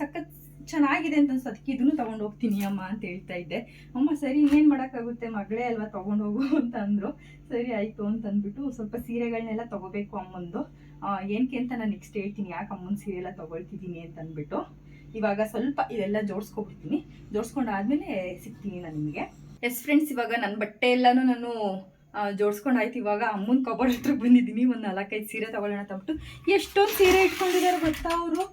ಸಖತ್ ಚೆನ್ನಾಗಿದೆ ಅಂತ ಅನ್ಸ ಅದಕ್ಕೆ ಇದನ್ನು ತಗೊಂಡು ಹೋಗ್ತೀನಿ ಅಮ್ಮ ಅಂತ ಹೇಳ್ತಾ ಇದ್ದೆ. ಅಮ್ಮ, ಸರಿ, ಇನ್ನೇನು ಮಾಡೋಕ್ಕಾಗುತ್ತೆ? ಮಗಳೇ ಅಲ್ವಾ ತಗೊಂಡು ಹೋಗು ಅಂತ ಅಂದರು. ಸರಿ, ಆಯಿತು ಅಂತ ಅಂದ್ಬಿಟ್ಟು ಸ್ವಲ್ಪ ಸೀರೆಗಳನ್ನೆಲ್ಲ ತಗೋಬೇಕು ಅಮ್ಮಂದು. ಏನಕ್ಕೆ ಅಂತ ನಾನು ನೆಕ್ಸ್ಟ್ ಹೇಳ್ತೀನಿ. ಯಾಕೆ ಅಮ್ಮನ ಸೀರೆ ಎಲ್ಲ ತೊಗೊಳ್ತಿದ್ದೀನಿ ಅಂತ ಅಂದ್ಬಿಟ್ಟು. ಇವಾಗ ಸ್ವಲ್ಪ ಇದೆಲ್ಲ ಜೋಡಿಸ್ಕೊಬಿಡ್ತೀನಿ. ಜೋಡಿಸ್ಕೊಂಡಾದ್ಮೇಲೆ ಸಿಗ್ತೀನಿ ನಾನು ನಿಮಗೆ. ಎಸ್ ಫ್ರೆಂಡ್ಸ್ ಇವಾಗ ನನ್ನ ಬಟ್ಟೆ ಎಲ್ಲಾನು ನಾನು ಜೋಡಿಸ್ಕೊಂಡಾಯ್ತು ಇವಾಗ ಅಮ್ಮನ ಕಬೋರ್ಡ್ ಹತ್ರ ಬಂದಿದ್ದೀನಿ. ಒಂದು ನಾಲ್ಕೈದು ಸೀರೆ ತೊಗೊಳ್ಳೋಣ ತಗೊಂಡು ಎಷ್ಟೊಂದು ಸೀರೆ ಇಟ್ಕೊಂಡಿದ್ದಾರೆ ಗೊತ್ತಾ ಅವರು?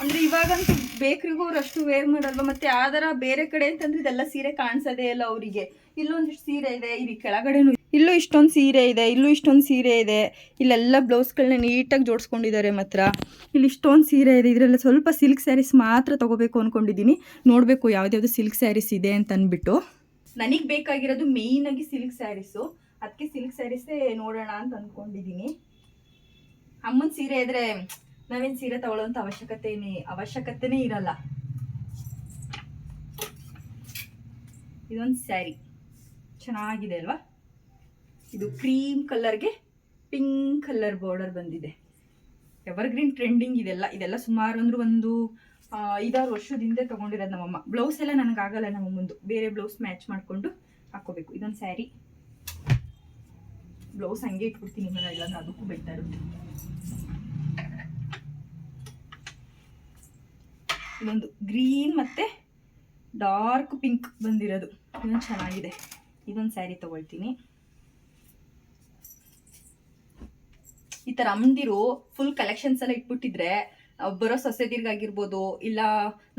ಅಂದರೆ ಇವಾಗಂತೂ ಬೇಕ್ರಿಗೂ ಅವ್ರು ಅಷ್ಟು ವೇರ್ ಮಾಡಲ್ವ? ಮತ್ತು ಯಾವ್ದಾರ ಬೇರೆ ಕಡೆ ಅಂತಂದ್ರೆ ಇದೆಲ್ಲ ಸೀರೆ ಕಾಣಿಸೋದೇ ಇಲ್ಲ ಅವರಿಗೆ. ಇಲ್ಲೊಂದಿಷ್ಟು ಸೀರೆ ಇದೆ ಇಲ್ಲಿ ಕೆಳಗಡೆನೂ ಇಲ್ಲೂ ಇಷ್ಟೊಂದು ಸೀರೆ ಇದೆ, ಇಲ್ಲೂ ಇಷ್ಟೊಂದು ಸೀರೆ ಇದೆ. ಇಲ್ಲೆಲ್ಲ ಬ್ಲೌಸ್ಗಳನ್ನ ನೀಟಾಗಿ ಜೋಡಿಸ್ಕೊಂಡಿದ್ದಾರೆ ಮಾತ್ರ. ಇಲ್ಲಿ ಇಷ್ಟೊಂದು ಸೀರೆ ಇದೆ. ಇದರಲ್ಲಿ ಸ್ವಲ್ಪ ಸಿಲ್ಕ್ ಸ್ಯಾರೀಸ್ ಮಾತ್ರ ತಗೋಬೇಕು ಅಂದ್ಕೊಂಡಿದ್ದೀನಿ ನೋಡಬೇಕು ಯಾವ್ದ್ಯಾವ್ದು ಸಿಲ್ಕ್ ಸ್ಯಾರೀಸ್ ಇದೆ ಅಂತ ಅಂದ್ಬಿಟ್ಟು ನನಗೆ ಬೇಕಾಗಿರೋದು ಮೇಯ್ನಾಗಿ ಸಿಲ್ಕ್ ಸ್ಯಾರೀಸು. ಅದಕ್ಕೆ ಸಿಲ್ಕ್ ಸ್ಯಾರೀಸೇ ನೋಡೋಣ ಅಂತ ಅಂದ್ಕೊಂಡಿದ್ದೀನಿ ಅಮ್ಮನ ಸೀರೆ ಇದ್ರೆ ನಾವೇನು ಸೀರೆ ತಗೊಳ್ಳೋಂಥ ಅವಶ್ಯಕತೆನೇ ಅವಶ್ಯಕತೆನೇ ಇರಲ್ಲ. ಇದೊಂದು ಸ್ಯಾರಿ. ಚೆನ್ನಾಗಿದೆ ಅಲ್ವಾ? ಇದು ಕ್ರೀಮ್ ಕಲರ್ಗೆ ಪಿಂಕ್ ಕಲರ್ ಬಾರ್ಡರ್ ಬಂದಿದೆ. ಎವರ್ಗ್ರೀನ್ ಟ್ರೆಂಡಿಂಗ್ ಇದೆಲ್ಲ ಇದೆಲ್ಲ ಸುಮಾರು ಅಂದ್ರೆ ಒಂದು ಐದಾರು ವರ್ಷದಿಂದ ತಗೊಂಡಿರೋದು ನಮ್ಮಮ್ಮ. ಬ್ಲೌಸ್ ಎಲ್ಲ ನನಗಾಗಲ್ಲ ನಮ್ಮ ಮುಂದೆ ಬೇರೆ ಬ್ಲೌಸ್ ಮ್ಯಾಚ್ ಮಾಡಿಕೊಂಡು ಹಾಕೋಬೇಕು ಇದೊಂದು ಸ್ಯಾರಿ. ಬ್ಲೌಸ್ ಹಂಗೆ ಇಟ್ಬಿಡ್ತೀನಿ ಇಲ್ಲ ಅದಕ್ಕೂ ಬೆಟರ್ ಇದೊಂದು ಗ್ರೀನ್ ಮತ್ತೆ ಡಾರ್ಕ್ ಪಿಂಕ್ ಬಂದಿರೋದು. ಇದೊಂದು ಚೆನ್ನಾಗಿದೆ. ಇದೊಂದು ಸ್ಯಾರಿ ತಗೊಳ್ತೀನಿ. ಈ ಥರ ಅಂದಿರು ಫುಲ್ ಕಲೆಕ್ಷನ್ಸ್ ಎಲ್ಲ ಇಟ್ಬಿಟ್ಟಿದ್ರೆ ಬರೋ ಸೊಸೆದಿರ್ಗಾಗಿರ್ಬೋದು, ಇಲ್ಲ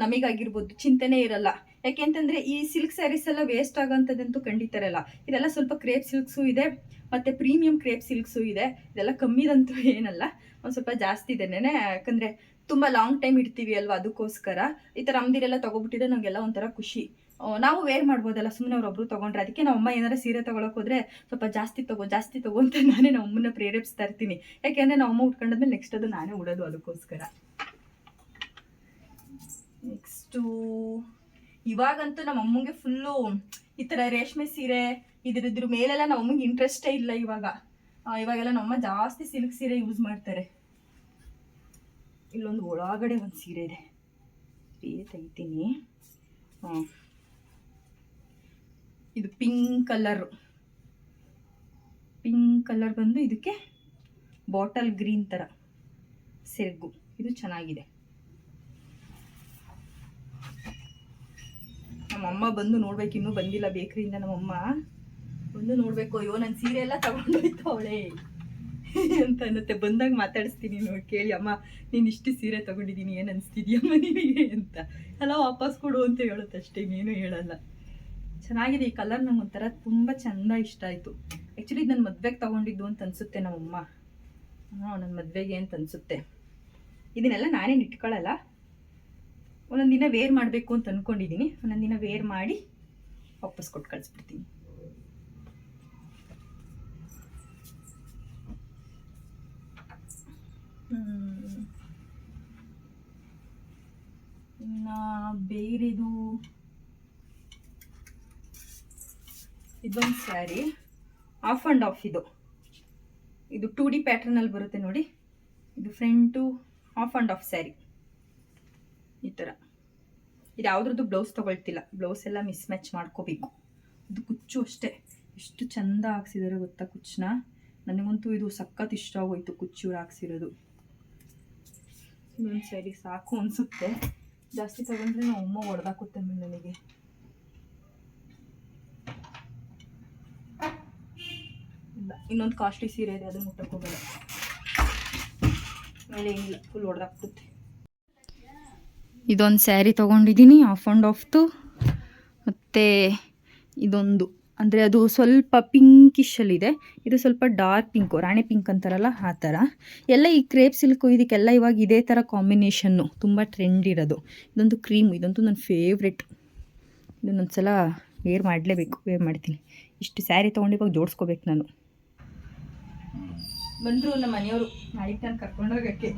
ನಮಗಾಗಿರ್ಬೋದು ಚಿಂತೆನೇ ಇರಲ್ಲ. ಯಾಕೆಂತಂದ್ರೆ ಈ ಸಿಲ್ಕ್ ಸ್ಯಾರೀಸ್ ಎಲ್ಲ ವೇಸ್ಟ್ ಆಗೋಂಥದ್ದಂತೂ ಖಂಡಿತ ಇರಲ್ಲ. ಇದೆಲ್ಲ ಸ್ವಲ್ಪ ಕ್ರೇಪ್ ಸಿಲ್ಕ್ಸು ಇದೆ, ಮತ್ತೆ ಪ್ರೀಮಿಯಂ ಕ್ರೇಪ್ ಸಿಲ್ಕ್ಸು ಇದೆ. ಇದೆಲ್ಲ ಕಮ್ಮಿದಂತೂ ಏನಲ್ಲ, ಒಂದು ಸ್ವಲ್ಪ ಜಾಸ್ತಿ ಇದೆನೇ ಯಾಕಂದ್ರೆ ತುಂಬಾ ಲಾಂಗ್ ಟೈಮ್ ಇಡ್ತೀವಿ ಅಲ್ವಾ, ಅದಕ್ಕೋಸ್ಕರ. ಈ ಥರ ಅಮ್ದಿರೆಲ್ಲ ತಗೋಬಿಟ್ಟಿದ್ರೆ ನಮಗೆಲ್ಲ ಒಂಥರ ಖುಷಿ. ನಾವು ವೇರ್ ಮಾಡ್ಬೋದಲ್ಲ ಸುಮ್ಮನೆ ಅವ್ರೊಬ್ರು ತೊಗೊಂಡ್ರೆ. ಅದಕ್ಕೆ ನಮ್ಮ ಅಮ್ಮ ಏನಾರ ಸೀರೆ ತಗೊಳಕ್ ಹೋದ್ರೆ ಸ್ವಲ್ಪ ಜಾಸ್ತಿ ತಗೋ ಜಾಸ್ತಿ ತಗೋ ಅಂತ ನಾನೇ ನಮ್ಮ ಅಮ್ಮನ ಪ್ರೇರೇಪಿಸ್ತಾ ಇರ್ತೀನಿ. ಯಾಕೆಂದ್ರೆ ನಮ್ಮ ಅಮ್ಮ ಉಟ್ಕೊಂಡಾದ್ಮೇಲೆ ನೆಕ್ಸ್ಟ್ ಅದು ನಾನೇ ಉಡೋದು ಅದಕ್ಕೋಸ್ಕರ. ನೆಕ್ಸ್ಟು ಇವಾಗಂತೂ ನಮ್ಮ ಅಮ್ಮಂಗೆ ಫುಲ್ಲು ಈ ಥರ ರೇಷ್ಮೆ ಸೀರೆ ಇದ್ರ ಮೇಲೆಲ್ಲ ನಮ್ಮ ಅಮ್ಮಂಗೆ ಇಂಟ್ರೆಸ್ಟೇ ಇಲ್ಲ ಇವಾಗ. ಇವಾಗೆಲ್ಲ ನಮ್ಮ ಅಮ್ಮ ಜಾಸ್ತಿ ಸಿಲ್ಕ್ ಸೀರೆ ಯೂಸ್ ಮಾಡ್ತಾರೆ. ಇಲ್ಲೊಂದು ಒಳಗಡೆ ಒಂದು ಸೀರೆ ಇದೆ. ಸೀರೆ ತೆಗಿತೀನಿ. ಹಾಂ ಇದು ಪಿಂಕ್ ಕಲರ್ ಪಿಂಕ್ ಕಲರ್ ಬಂದು ಇದಕ್ಕೆ ಬಾಟಲ್ ಗ್ರೀನ್ ಥರ ಸೆರಗು. ಇದು ಚೆನ್ನಾಗಿದೆ. ನಮ್ಮಮ್ಮ ಬಂದು ನೋಡ್ಬೇಕು, ಇನ್ನೂ ಬಂದಿಲ್ಲ ಬೇಕರಿಯಿಂದ ನಮ್ಮಮ್ಮ. ಬಂದು ನೋಡ್ಬೇಕು, ಅಯ್ಯೋ ನನ್ನ ಸೀರೆ ಎಲ್ಲ ತಗೊಂಡೋಯ್ತು ಅವಳೆ ಅಂತ ಅನ್ನತ್ತೆ. ಬಂದಾಗ ಮಾತಾಡಿಸ್ತೀನಿ ನೋಡಿ, ಕೇಳಿ, ಅಮ್ಮ, ನೀನು ಇಷ್ಟು ಸೀರೆ ತಗೊಂಡಿದ್ದೀನಿ, ಏನು ಅನಿಸ್ತಿದ್ಯಮ್ಮ ನಿನಗೆ ಅಂತ. ಎಲ್ಲ ವಾಪಸ್ ಕೊಡು ಅಂತ ಹೇಳುತ್ತೆ ಅಷ್ಟೇ, ಇನ್ನೇನು ಹೇಳಲ್ಲ. ಚೆನ್ನಾಗಿದೆ ಈ ಕಲರ್ ನಂಗೆ ಒಂಥರ ತುಂಬ ಚಂದ ಇಷ್ಟ ಆಯಿತು. ಆ್ಯಕ್ಚುಲಿ ನನ್ನ ಮದ್ವೆಗೆ ತಗೊಂಡಿದ್ದು ಅಂತ ಅನಿಸುತ್ತೆ ನಮ್ಮಮ್ಮ. ನನ್ನ ಮದುವೆಗೆ ಅಂತ ಅನಿಸುತ್ತೆ. ಇದನ್ನೆಲ್ಲ ನಾನೇನು ಇಟ್ಕೊಳ್ಳಲ್ಲ ಒಂದೊಂದು ದಿನ ವೇರ್ ಮಾಡಬೇಕು ಅಂತ ಅಂದ್ಕೊಂಡಿದ್ದೀನಿ ಒಂದೊಂದು ದಿನ ವೇರ್ ಮಾಡಿ ವಾಪಸ್ ಕೊಟ್ಟು ಕಳಿಸ್ಬಿಡ್ತೀನಿ. ಬೇರೆದು ಇದೊಂದು ಸ್ಯಾರಿ ಆಫ್ ಆ್ಯಂಡ್ ಆಫ್ ಇದು. ಇದು ಟೂ ಡಿ ಪ್ಯಾಟ್ರನಲ್ಲಿ ಬರುತ್ತೆ ನೋಡಿ. ಇದು front half and half sari ಈ ಥರ ಇದು ಯಾವುದ್ರದ್ದು ಬ್ಲೌಸ್ ತೊಗೊಳ್ತಿಲ್ಲ. ಬ್ಲೌಸ್ ಎಲ್ಲ ಮಿಸ್ ಮ್ಯಾಚ್ ಮಾಡ್ಕೋಬೇಕು. ಇದು ಕುಚ್ಚು ಅಷ್ಟೇ. ಎಷ್ಟು ಚಂದ ಹಾಕ್ಸಿದಾರೆ ಗೊತ್ತಾ ಕುಚ್ಚನ್ನ? ನನಗಂತೂ ಇದು ಸಖತ್ ಇಷ್ಟ ಆಗೋಯ್ತು ಕುಚ್ಚು ಹಾಕ್ಸಿರೋದು. ಇನ್ನೊಂದು ಸ್ಯಾರಿ ಸಾಕು ಅನಿಸುತ್ತೆ. ಜಾಸ್ತಿ ತಗೊಂಡ್ರೆ ನಾವು ಅಮ್ಮ ಹೊಡೆದಾಕುತ್ತೆ ನನಗೆ. ಇನ್ನೊಂದು ಕಾಸ್ಟ್ಲಿ ಸೀರೆ ಇದೆ, ಅದನ್ನು ಮುಟ್ಟಕ್ಕೋಗಲ್ಲ ಮೇಲೆ ಏನಿಲ್ಲ ಫುಲ್ ಹೊಡೆದಾಕ್ಬಿಡುತ್ತೆ ಇದೊಂದು ಸ್ಯಾರಿ ತೊಗೊಂಡಿದ್ದೀನಿ ಆಫ್ ಆ್ಯಂಡ್ ಆಫ್ದು ಮತ್ತು ಇದೊಂದು. ಅಂದರೆ ಅದು ಸ್ವಲ್ಪ ಪಿಂಕಿಶಲ್ಲಿದೆ ಇದು. ಸ್ವಲ್ಪ ಡಾರ್ಕ್ ಪಿಂಕು ರಾಣಿ ಪಿಂಕ್ ಅಂತಾರಲ್ಲ, ಆ ಥರ ಎಲ್ಲ ಈ ಕ್ರೇಪ್ ಸಿಲ್ಕು ಇದಕ್ಕೆಲ್ಲ ಇವಾಗ ಇದೇ ಥರ ಕಾಂಬಿನೇಷನ್ನು ತುಂಬ ಟ್ರೆಂಡ್ ಇರೋದು. ಇದೊಂದು ಕ್ರೀಮ್ ಇದಂತೂ ನನ್ನ ಫೇವ್ರೆಟ್ ಇದನ್ನೊಂದು ಸಲ ವೇರ್ ಮಾಡಲೇಬೇಕು ವೇರ್ ಮಾಡ್ತೀನಿ. ಇಷ್ಟು ಸ್ಯಾರಿ ತೊಗೊಂಡು ಇವಾಗ ಜೋಡಿಸ್ಕೋಬೇಕು ನಾನು. ಬಂದರು ನಮ್ಮ ಮನೆಯವರು ನಾಳೆಗೆ ನಾನು ಕರ್ಕೊಂಡೋಗಕ್ಕೆ.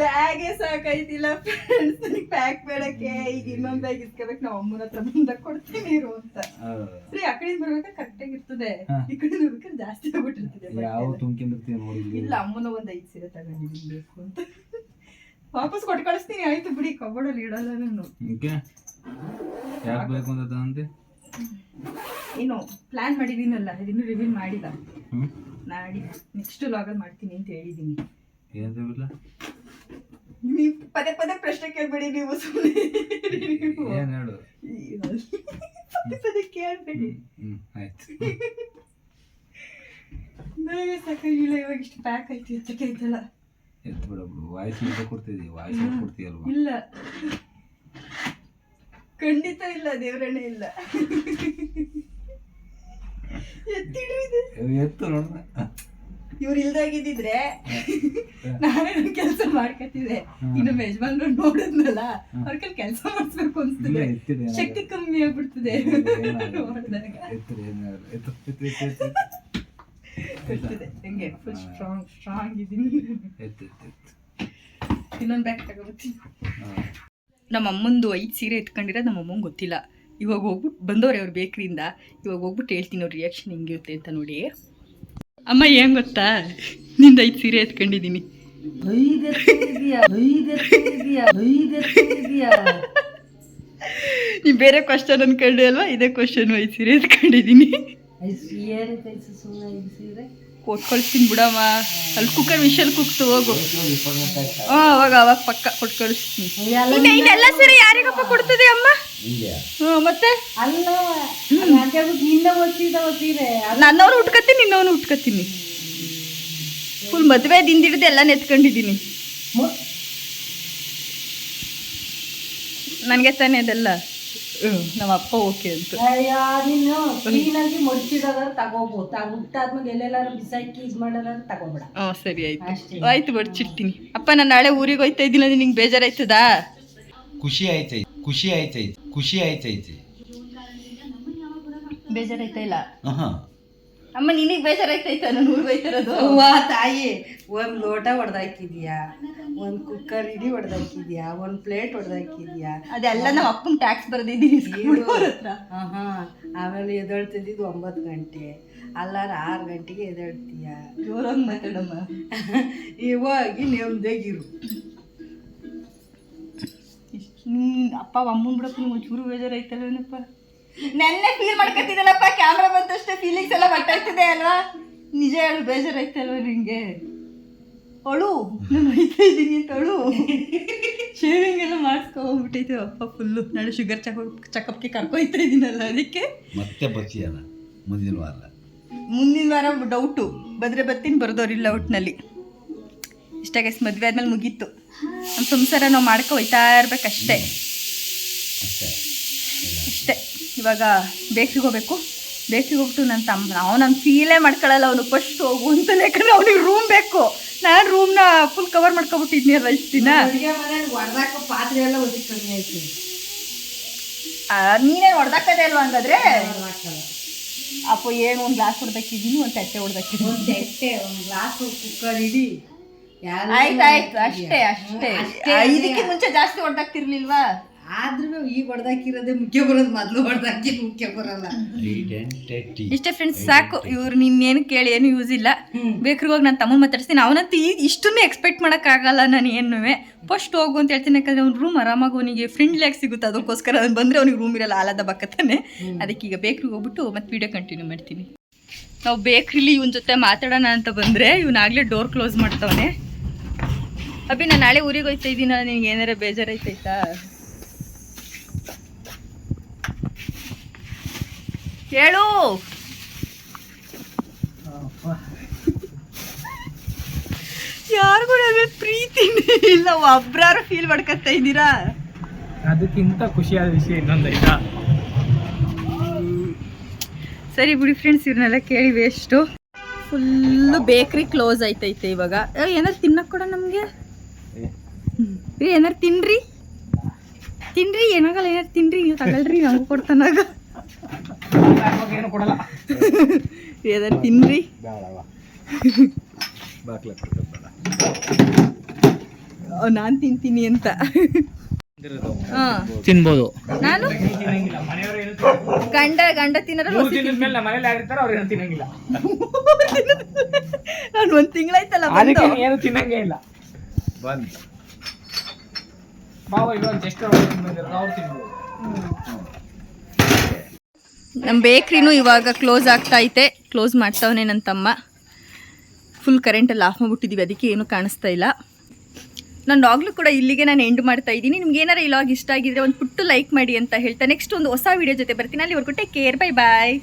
ಬ್ಯಾಗೇ ಸಾಕಾಯ್ತಿಲ್ಲ ಫ್ರೆಂಡ್ಸ್ ನನಗೆ ಪ್ಯಾಕ್ ಬೇಡಕ್ಕೆ. ಈಗ ಇನ್ನೊಂದ್ ಬ್ಯಾಗ್ ಇಸ್ಕೋಬೇಕು. ನಾವು ಅಮ್ಮನ ಹತ್ರ ಬಂದಾಗ ಕೊಡ್ತೀನಿ ಇರು ಅಂತ. ಸರಿ ಆ ಕಡೆ ಬರ್ಬೇಕಾದ್ರೆ ಕರೆಕ್ಟಾಗಿ ಇರ್ತದೆ. ಈ ಕಡೆ ಬರ್ಬೇಕಾದ್ರೆ ಜಾಸ್ತಿ ಆಗ್ಬಿಟ್ಟಿರ್ತದೆ ಬಟ್ಟೆ ಯಾವ ನೋಡಿ ಇಲ್ಲ. ಅಮ್ಮನ ಒಂದು ಐದು ಸೀರೆ ತಗೊಂಡಿದ್ದೀನಿ. ಬೇಕು ಅಂತ. ವಾಪಸ್ ಕೊಟ್ಟು ಕಳಿಸ್ತೀನಿ. ಆಯ್ತು ಬಿಡಿ. ಕಬೋರ್ಡಲ್ಲಿ ಇಡಲ್ಲ ನಾನು. ಯಾಕೆ ಬೇಕು ಅಂತ ಏನು ಪ್ಲಾನ್ ಮಾಡಿದ್ದೀನಲ್ಲ ಇದನ್ನು ರಿವೀಲ್ ಮಾಡಿಲ್ಲ. ನಾಡಿ ನೆಕ್ಸ್ಟ್ ಲಾಗಲ್ಲಿ ಮಾಡ್ತೀನಿ ಅಂತ ಹೇಳಿದ್ದೀನಿ. ಏನಿಲ್ಲ ನೀವು ಪದೇ ಪದೇ ಪ್ರಶ್ನೆ ಕೇಳ್ಬೇಡಿ ನೀವು ಸುಮ್ಮನೆ ಪದೇ ಕೇಳ್ಬೇಡಿ. ನನಗೆ ಸಾಕಾಗಿಲ್ಲ ಇವಾಗ ಇಷ್ಟು ಪ್ಯಾಕ್ ಆಯ್ತು ಎತ್ತಕ್ಕೆ ಆಯ್ತಲ್ಲ ಎತ್ತು ಬಿಡ ವಾಯ್ಸ್ ಅಂತ ಕೊಡ್ತಿದ್ದಿ ವಾಯ್ಸ್ ಕೊಡ್ತೀಯಲ್ವಾ? ಇಲ್ಲ. ಖಂಡಿತ ಇಲ್ಲ ದೇವರನ್ನೇ ಇಲ್ಲ. ಎತ್ತು ನೋಡ ಇವ್ರು ಇಲ್ದಾಗಿದ್ದಿದ್ರೆ ನಾನೇ ನನ್ನ ಕೆಲಸ ಮಾಡ್ಕೊತಿದ್ದೆ. ಇನ್ನು ಯಜಮಾನ್ರು ನೋಡಿದ್ನಲ್ಲ ಅವ್ರ ಕೈಲಿ ಕೆಲಸ ಮಾಡಿಸ್ಬೇಕು ಅನ್ಸ್ತದೆ. ಶಕ್ತಿ ಕಮ್ಮಿ ಆಗ್ಬಿಡ್ತದೆ ನೋಡ್ದಾಗ. ಗೊತ್ತಿದೆ ಹೆಂಗೆ? ಫುಲ್ ಸ್ಟ್ರಾಂಗ್ ಸ್ಟ್ರಾಂಗ್ ಇದೀನಿ. ಎತ್ತು ಇನ್ನೊಂದು ಬ್ಯಾಗ್ ತಗೋಬತ್ತೀನಿ ಹಾ. ನಮ್ಮ ಅಮ್ಮಂದು ಐದು ಸೀರೆ ಎತ್ಕೊಂಡಿರೋದು ನಮ್ಮ ಅಮ್ಮಂಗೆ ಗೊತ್ತಿಲ್ಲ. ಇವಾಗ ಹೋಗ್ಬಿಟ್ಟು ಬಂದವ್ರೆ ಅವ್ರ ಬೇಕ್ರಿಯಿಂದ ಇವಾಗ ಹೋಗ್ಬಿಟ್ಟು ಹೇಳ್ತೀನಿ ಅವ್ರ ರಿಯಾಕ್ಷನ್ ಹೆಂಗಿರುತ್ತೆ ಅಂತ ನೋಡಿ. ಅಮ್ಮ ಏನ್ ಗೊತ್ತಾ? ನಿಂದ ಐದು ಸೀರೆ ಎತ್ಕೊಂಡಿದ್ದೀನಿ ನೀವು ಬೇರೆ ಕ್ವಶನ್ ಅನ್ಕೊಂಡೆ ಅಲ್ವಾ? ಇದೇ ಕ್ವಶನ್ ಐದು ಸೀರೆ ಎತ್ಕೊಂಡಿದ್ದೀನಿ ಕೊಟ್ ಕಳಿಸ್ತೀನಿ ಬಿಡಮ್ಮ. ಅಲ್ಲಿ ಕುಕ್ಕರ್ ಮಿಷಲ್ ಕುಕ್ತು ಹೋಗು. ಹಾ ಅವಾಗ ಅವಾಗ ಪಕ್ಕ ಕೊಟ್ಟು ಕಳಿಸ್ತೀನಿ. ಸೀರೆ ಯಾರಿಗಪ್ಪ ಕೊಡ್ತದೆ ಅಮ್ಮ? ಹ್ಞೂ ಮತ್ತೆ? ನನ್ನವ್ರು ಉಟ್ಕತ್ತೀನಿ ನಿನ್ನವನು ಉಟ್ಕತ್ತೀನಿ. ಫುಲ್ ಮದುವೆ ದಿಂದಿಡ್ದು ಎಲ್ಲ ನೆತ್ಕೊಂಡಿದ್ದೀನಿ. ನನಗೆ ತಾನೇ ಅದೆಲ್ಲ. ನಮ್ಮ ಅಪ್ಪ ಓಕೆ ಅಂತ. ನೀನು ಕ್ಲೀನಾಗಿ ಮಡ್ಚಿಡೋದಾರ ತಗೋಬೋದು ತಗೋ ಹುಟ್ಟಾದ್ಮೇಲೆ ಎಲ್ಲೆಲ್ಲಾರು ಬಿಸಾಕಿ ಇದು ಮಾಡೋದಾದ್ರೆ ತಗೋಬೇಡ. ಹ್ಞೂ ಸರಿ ಆಯ್ತು. ಆಯ್ತು ಬಡ್ಚಿಡ್ತೀನಿ ಅಪ್ಪ ನಾನು ನಾಳೆ ಊರಿಗೆ ಹೋಯ್ತಾ ಇದ್ದೀನಿ ಅಂದ್ರೆ ನಿಂಗೆ ಬೇಜಾರಾಯ್ತದಾ? ಖುಷಿ ಆಯ್ತೈತಿ ಖುಷಿ ಆಯ್ತೈತಿ ಖುಷಿ ಆಯ್ತೈತಿ. ಬೇಜಾರಾಯ್ತಾ ಇಲ್ಲ? ಹಾ ಅಮ್ಮ ನಿನಗೆ ಬೇಜಾರಾಯ್ತಾಯ್ತಾ ನಾನು ಊರಿಗೆ ಹೋಯ್ತಿರೋದು ಅವ್ವ ತಾಯಿ ಒಂದ್ ಲೋಟ ಹೊಡೆದಾಕಿದ್ಯಾ ಒಂದ್ ಕುಕ್ಕರ್ ಇಡಿ ಹೊಡೆದಾಕಿದ್ಯಾ ಒಂದ್ ಪ್ಲೇಟ್ ಹೊಡೆದಾಕಿದ್ಯಾ ಅದೆಲ್ಲ ನಮ್ಮ ಅಪ್ಪನ ಟ್ಯಾಕ್ಸ್ ಬರೆದಿದ್ದೀನಿ ಹಾ ಆಮೇಲೆ ಎದ್ದೇಳ್ತಿದ್ದು ಒಂಬತ್ತು ಗಂಟೆ. ಅಲ್ಲಾರ ಆರು ಗಂಟೆಗೆ ಎದ್ದೇಳ್ತೀಯ? ಜೋರಾಗಿ ಮಾತಾಡಮ್ಮ. ಇವಾಗಿ ನೆಮ್ಮದಿಯಾಗಿರು ಇಷ್ಟು ಅಪ್ಪ ಅಮ್ಮನ್ ಬಿಡಪ್ಪ ನೀವು ಐತಲ್ಲ ಬೇಜಾರಾಯ್ತಲ್ವೇನಪ್ಪ ನೆನ್ನೆ ಫೀಲ್ ಮಾಡ್ಕೊತಿದ್ದಲ್ಲಪ್ಪ ಕ್ಯಾಮ್ರಾ ಬಂದಷ್ಟೇ ಫೀಲಿಂಗ್ಸ್ ಎಲ್ಲ ಹೊಟ್ಟಾಗ್ತಿದೆ ಅಲ್ವಾ? ನಿಜ ಹೇಳು ಬೇಜಾರಾಯ್ತಲ್ವ ನಿಂಗೆ? ಅಳು ನಾನು ಹೋಯ್ತಾ ಇದ್ದೀನಿ ಅಂತ ಅಳು ಶೇವಿಂಗ್ ಎಲ್ಲ ಮಾಡಿಸ್ಕೊಂಡ್ಬಿಟ್ಟೈತೆ ಅಪ್ಪ ಫುಲ್ಲು ನಾನು ಶುಗರ್ ಚೆಕ್ ಚೆಕಪ್ಗೆ ಕರ್ಕೊಯ್ತಾ ಇದ್ದೀನಲ್ಲ ಅದಕ್ಕೆ. ಮತ್ತೆ ಬರ್ತೀಯಲ್ಲ ಮುಂದಿನ ವಾರ ಮುಂದಿನ ವಾರ ಡೌಟು ಬಂದರೆ ಬರ್ತೀನಿ ಬರೋದವ್ರಿಲ್ಲ ಒಟ್ಟಿನಲ್ಲಿ ಇಷ್ಟಾಗ ಮದುವೆ ಆದ್ಮೇಲೆ ಮುಗೀತು. ನಮ್ಮ ಸಂಸಾರ ನಾವು ಮಾಡ್ಕೊ ಹೋಯ್ತಾ ಇರ್ಬೇಕಷ್ಟೇ. ಅಷ್ಟೇ. ಅಷ್ಟೇ. ಇವಾಗ ಬೇಕ್ರಿಗೆ ಹೋಗ್ಬೇಕು. ಬೇಕ್ರಿಗೆ ಹೋಗ್ಬಿಟ್ಟು ನನ್ನ ತಮ್ಮ ಅವ್ನು ನಾನು ಫೀಲೇ ಮಾಡ್ಕೊಳ್ಳಲ್ಲ ಅವನು. ಫಸ್ಟ್ ಹೋಗು ಅಂತ ಯಾಕಂದ್ರೆ ಅವನಿಗೆ ರೂಮ್ ಬೇಕು. ನಾನು ರೂಮ್ನ ಫುಲ್ ಕವರ್ ಮಾಡ್ಕೊಬಿಟ್ಟಿದ್ನಿ ಅಲ್ಲ ಇಷ್ಟು ದಿನ. ಪಾತ್ರೆ ಎಲ್ಲ ನೀನೇ ಹೊಡೆದಾಕದೆ ಅಲ್ವಾ ಹಂಗಾದ್ರೆ? ಅಪ್ಪ ಏನು ಒಂದು ಗ್ಲಾಸ್ ಹೊಡ್ಬೇಕಿದೀನಿ ಒಂದು ತಟ್ಟೆ ಹೊಡ್ದಾಕಿದ್ದೀನಿ ಒಂದ್ ತಟ್ಟೆ ಒಂದು ಗ್ಲಾಸ್ ಕುಕ್ಕರ್ ಇಡಿ. ಆಯ್ತು ಆಯ್ತು. ಅಷ್ಟೇ ಅಷ್ಟೇ ಇದಕ್ಕೆ ಮುಂಚೆ ಜಾಸ್ತಿ ಹೊಡೆದಾಕ್ತಿರ್ಲಿಲ್ವಾ ಆದ್ರೂ ಈಗ ಹೊಡೆದಾಕಿರೋದೇ ಮುಖ್ಯ ಬರೋದು ಮೊದಲು ಹೊಡೆದಾಕಿ ಮುಖ್ಯ ಬರಲ್ಲ. ಇಷ್ಟೇ ಫ್ರೆಂಡ್ಸ್ ಸಾಕು. ಇವ್ರು ನಿನ್ನೇನು ಕೇಳಿ ಏನು ಯೂಸ್ ಇಲ್ಲ. ಬೇಕ್ರಿಗೆ ಹೋಗಿ ನಾನು ತಮ್ಮ ಮಾತಾಡ್ತೀನಿ ಅವನಂತೂ ಈ ಇಷ್ಟನ್ನು ಎಕ್ಸ್ಪೆಕ್ಟ್ ಮಾಡೋಕ್ಕಾಗಲ್ಲ ನಾನು ಏನೂ. ಫಸ್ಟ್ ಹೋಗು ಅಂತ ಹೇಳ್ತೀನಿ. ಯಾಕಂದ್ರೆ ಅವ್ನ ರೂಮ್ ಆರಾಮಾಗಿ ಅವನಿಗೆ ಫ್ರೆಂಡ್ಲಿ ಆಗಿ ಸಿಗುತ್ತೆ. ಅದಕ್ಕೋಸ್ಕರ ಅವ್ನು ಬಂದರೆ ಅವ್ನಿಗೆ ರೂಮ್ ಇರಲ್ಲ. ಆಲದ ಬಕ್ಕತ್ತಾನೆ ಅದಕ್ಕೆ ಈಗ ಬೇಕ್ರಿಗೆ ಹೋಗ್ಬಿಟ್ಟು ಮತ್ತೆ ವಿಡಿಯೋ ಕಂಟಿನ್ಯೂ ಮಾಡ್ತೀನಿ. ನಾವು ಬೇಕ್ರಿಲಿ ಇವನ ಜೊತೆ ಮಾತಾಡೋಣ ಅಂತ ಬಂದರೆ ಇವನಾಗಲೇ ಡೋರ್ ಕ್ಲೋಸ್ ಮಾಡ್ತಾವನೆ. ಅಭಿ ನಾನು ನಾಳೆ ಊರಿಗೆ ಹೋಯ್ತಾ ಇದ್ದೀನ ನಿನ್ಗೆ ಏನಾರ ಬೇಜಾರಾಯ್ತಾಯ್ತಾ ಹೇಳು ಯಾರಿಗೂ ನನ್ನ ಪ್ರೀತಿನೇ ಇಲ್ಲ ಒಬ್ರಾರು ಫೀಲ್ ಮಾಡ್ಕೊತಾ ಇದ್ದೀರಾ? ಅದಕ್ಕಿಂತ ಖುಷಿಯಾದ ವಿಷಯ ಇನ್ನೊಂದು ಆಯ್ತಾ ಸರಿ ಬಿಡಿ ಫ್ರೆಂಡ್ಸ್ ಇವ್ರನ್ನೆಲ್ಲ ಕೇಳಿ ವೇಸ್ಟು ಫುಲ್ಲು ಬೇಕ್ರಿ ಕ್ಲೋಸ್ ಆಯ್ತೈತೆ ಇವಾಗ. ಏ, ಏನಾರು ತಿನ್ನಕ್ಕೆ ಕೊಡ ನಮಗೆ? ಏ. ಏನಾರು ತಿನ್ರಿ? ತಿನ್ರಿ ಏನಾಗಲ್ಲ ಏನಾರು ತಿನ್ರಿ ನೀವು ತಗೊಳ್ರಿ ನಮಗೂ ಕೊಡ್ತಾನಾಗ ಏನು ಕೊಡಲ್ಲ ಏನಾದ್ರು ತಿನ್ರಿ ನಾನು ತಿಂತೀನಿ ಅಂತ. ಹಾ. ತಿನ್ಬೋದು. ನಾನು? ತಿನ್ನಂಗಿಲ್ಲ ಮನೆಯವರು ಏನು ಗಂಡ ಗಂಡ ತಿನ್ನೋರು ಮೂರು ದಿನದ ಮೇಲೆ ನಮ್ಮ ಮನೇಲಿ ಯಾರಿರ್ತಾರೋ ಅವ್ರು ಏನು ತಿನ್ನಂಗಿಲ್ಲ ನಾನು ಒಂದು ತಿಂಗಳಾಯ್ತಲ್ಲ ಏನು ತಿನ್ನಂಗೇ ಇಲ್ಲ. ಬಂದು. ಮಾವ ಇವಾಗ ಜಸ್ಟ್ ಅವ್ರು ತಿನ್ಬೋದು. ನಮ್ಮ ಬೇಕ್ರಿನೂ ಇವಾಗ ಕ್ಲೋಸ್ ಆಗ್ತಾ ಐತೆ. ಕ್ಲೋಸ್ ಮಾಡ್ತಾವನೆ ನನ್ನ ತಮ್ಮ. ಫುಲ್ ಕರೆಂಟಲ್ಲಿ ಆಫ್ ಮಾಡಿಬಿಟ್ಟಿದ್ದೀವಿ ಅದಕ್ಕೆ ಏನೂ ಕಾಣಿಸ್ತಾ ಇಲ್ಲ. ನಾನು ಆಗಲೂ ಕೂಡ ಇಲ್ಲಿಗೆ ನಾನು ಎಂಡ್ ಮಾಡ್ತಾ ಇದ್ದೀನಿ. ನಿಮ್ಗೆ ಏನಾರ ಈ ಲಾಗ್ ಇಷ್ಟ ಆಗಿದ್ರೆ ಒಂದು ಪುಟ್ಟು ಲೈಕ್ ಮಾಡಿ ಅಂತ ಹೇಳ್ತಾ. ನೆಕ್ಸ್ಟ್ ಒಂದು ಹೊಸ ವಿಡಿಯೋ ಜೊತೆ ಬರ್ತೀನಿ. ಅಲ್ಲಿವರೆಗೂ ಟೇಕ್ ಕೇರ್ ಬೈ ಬಾಯ್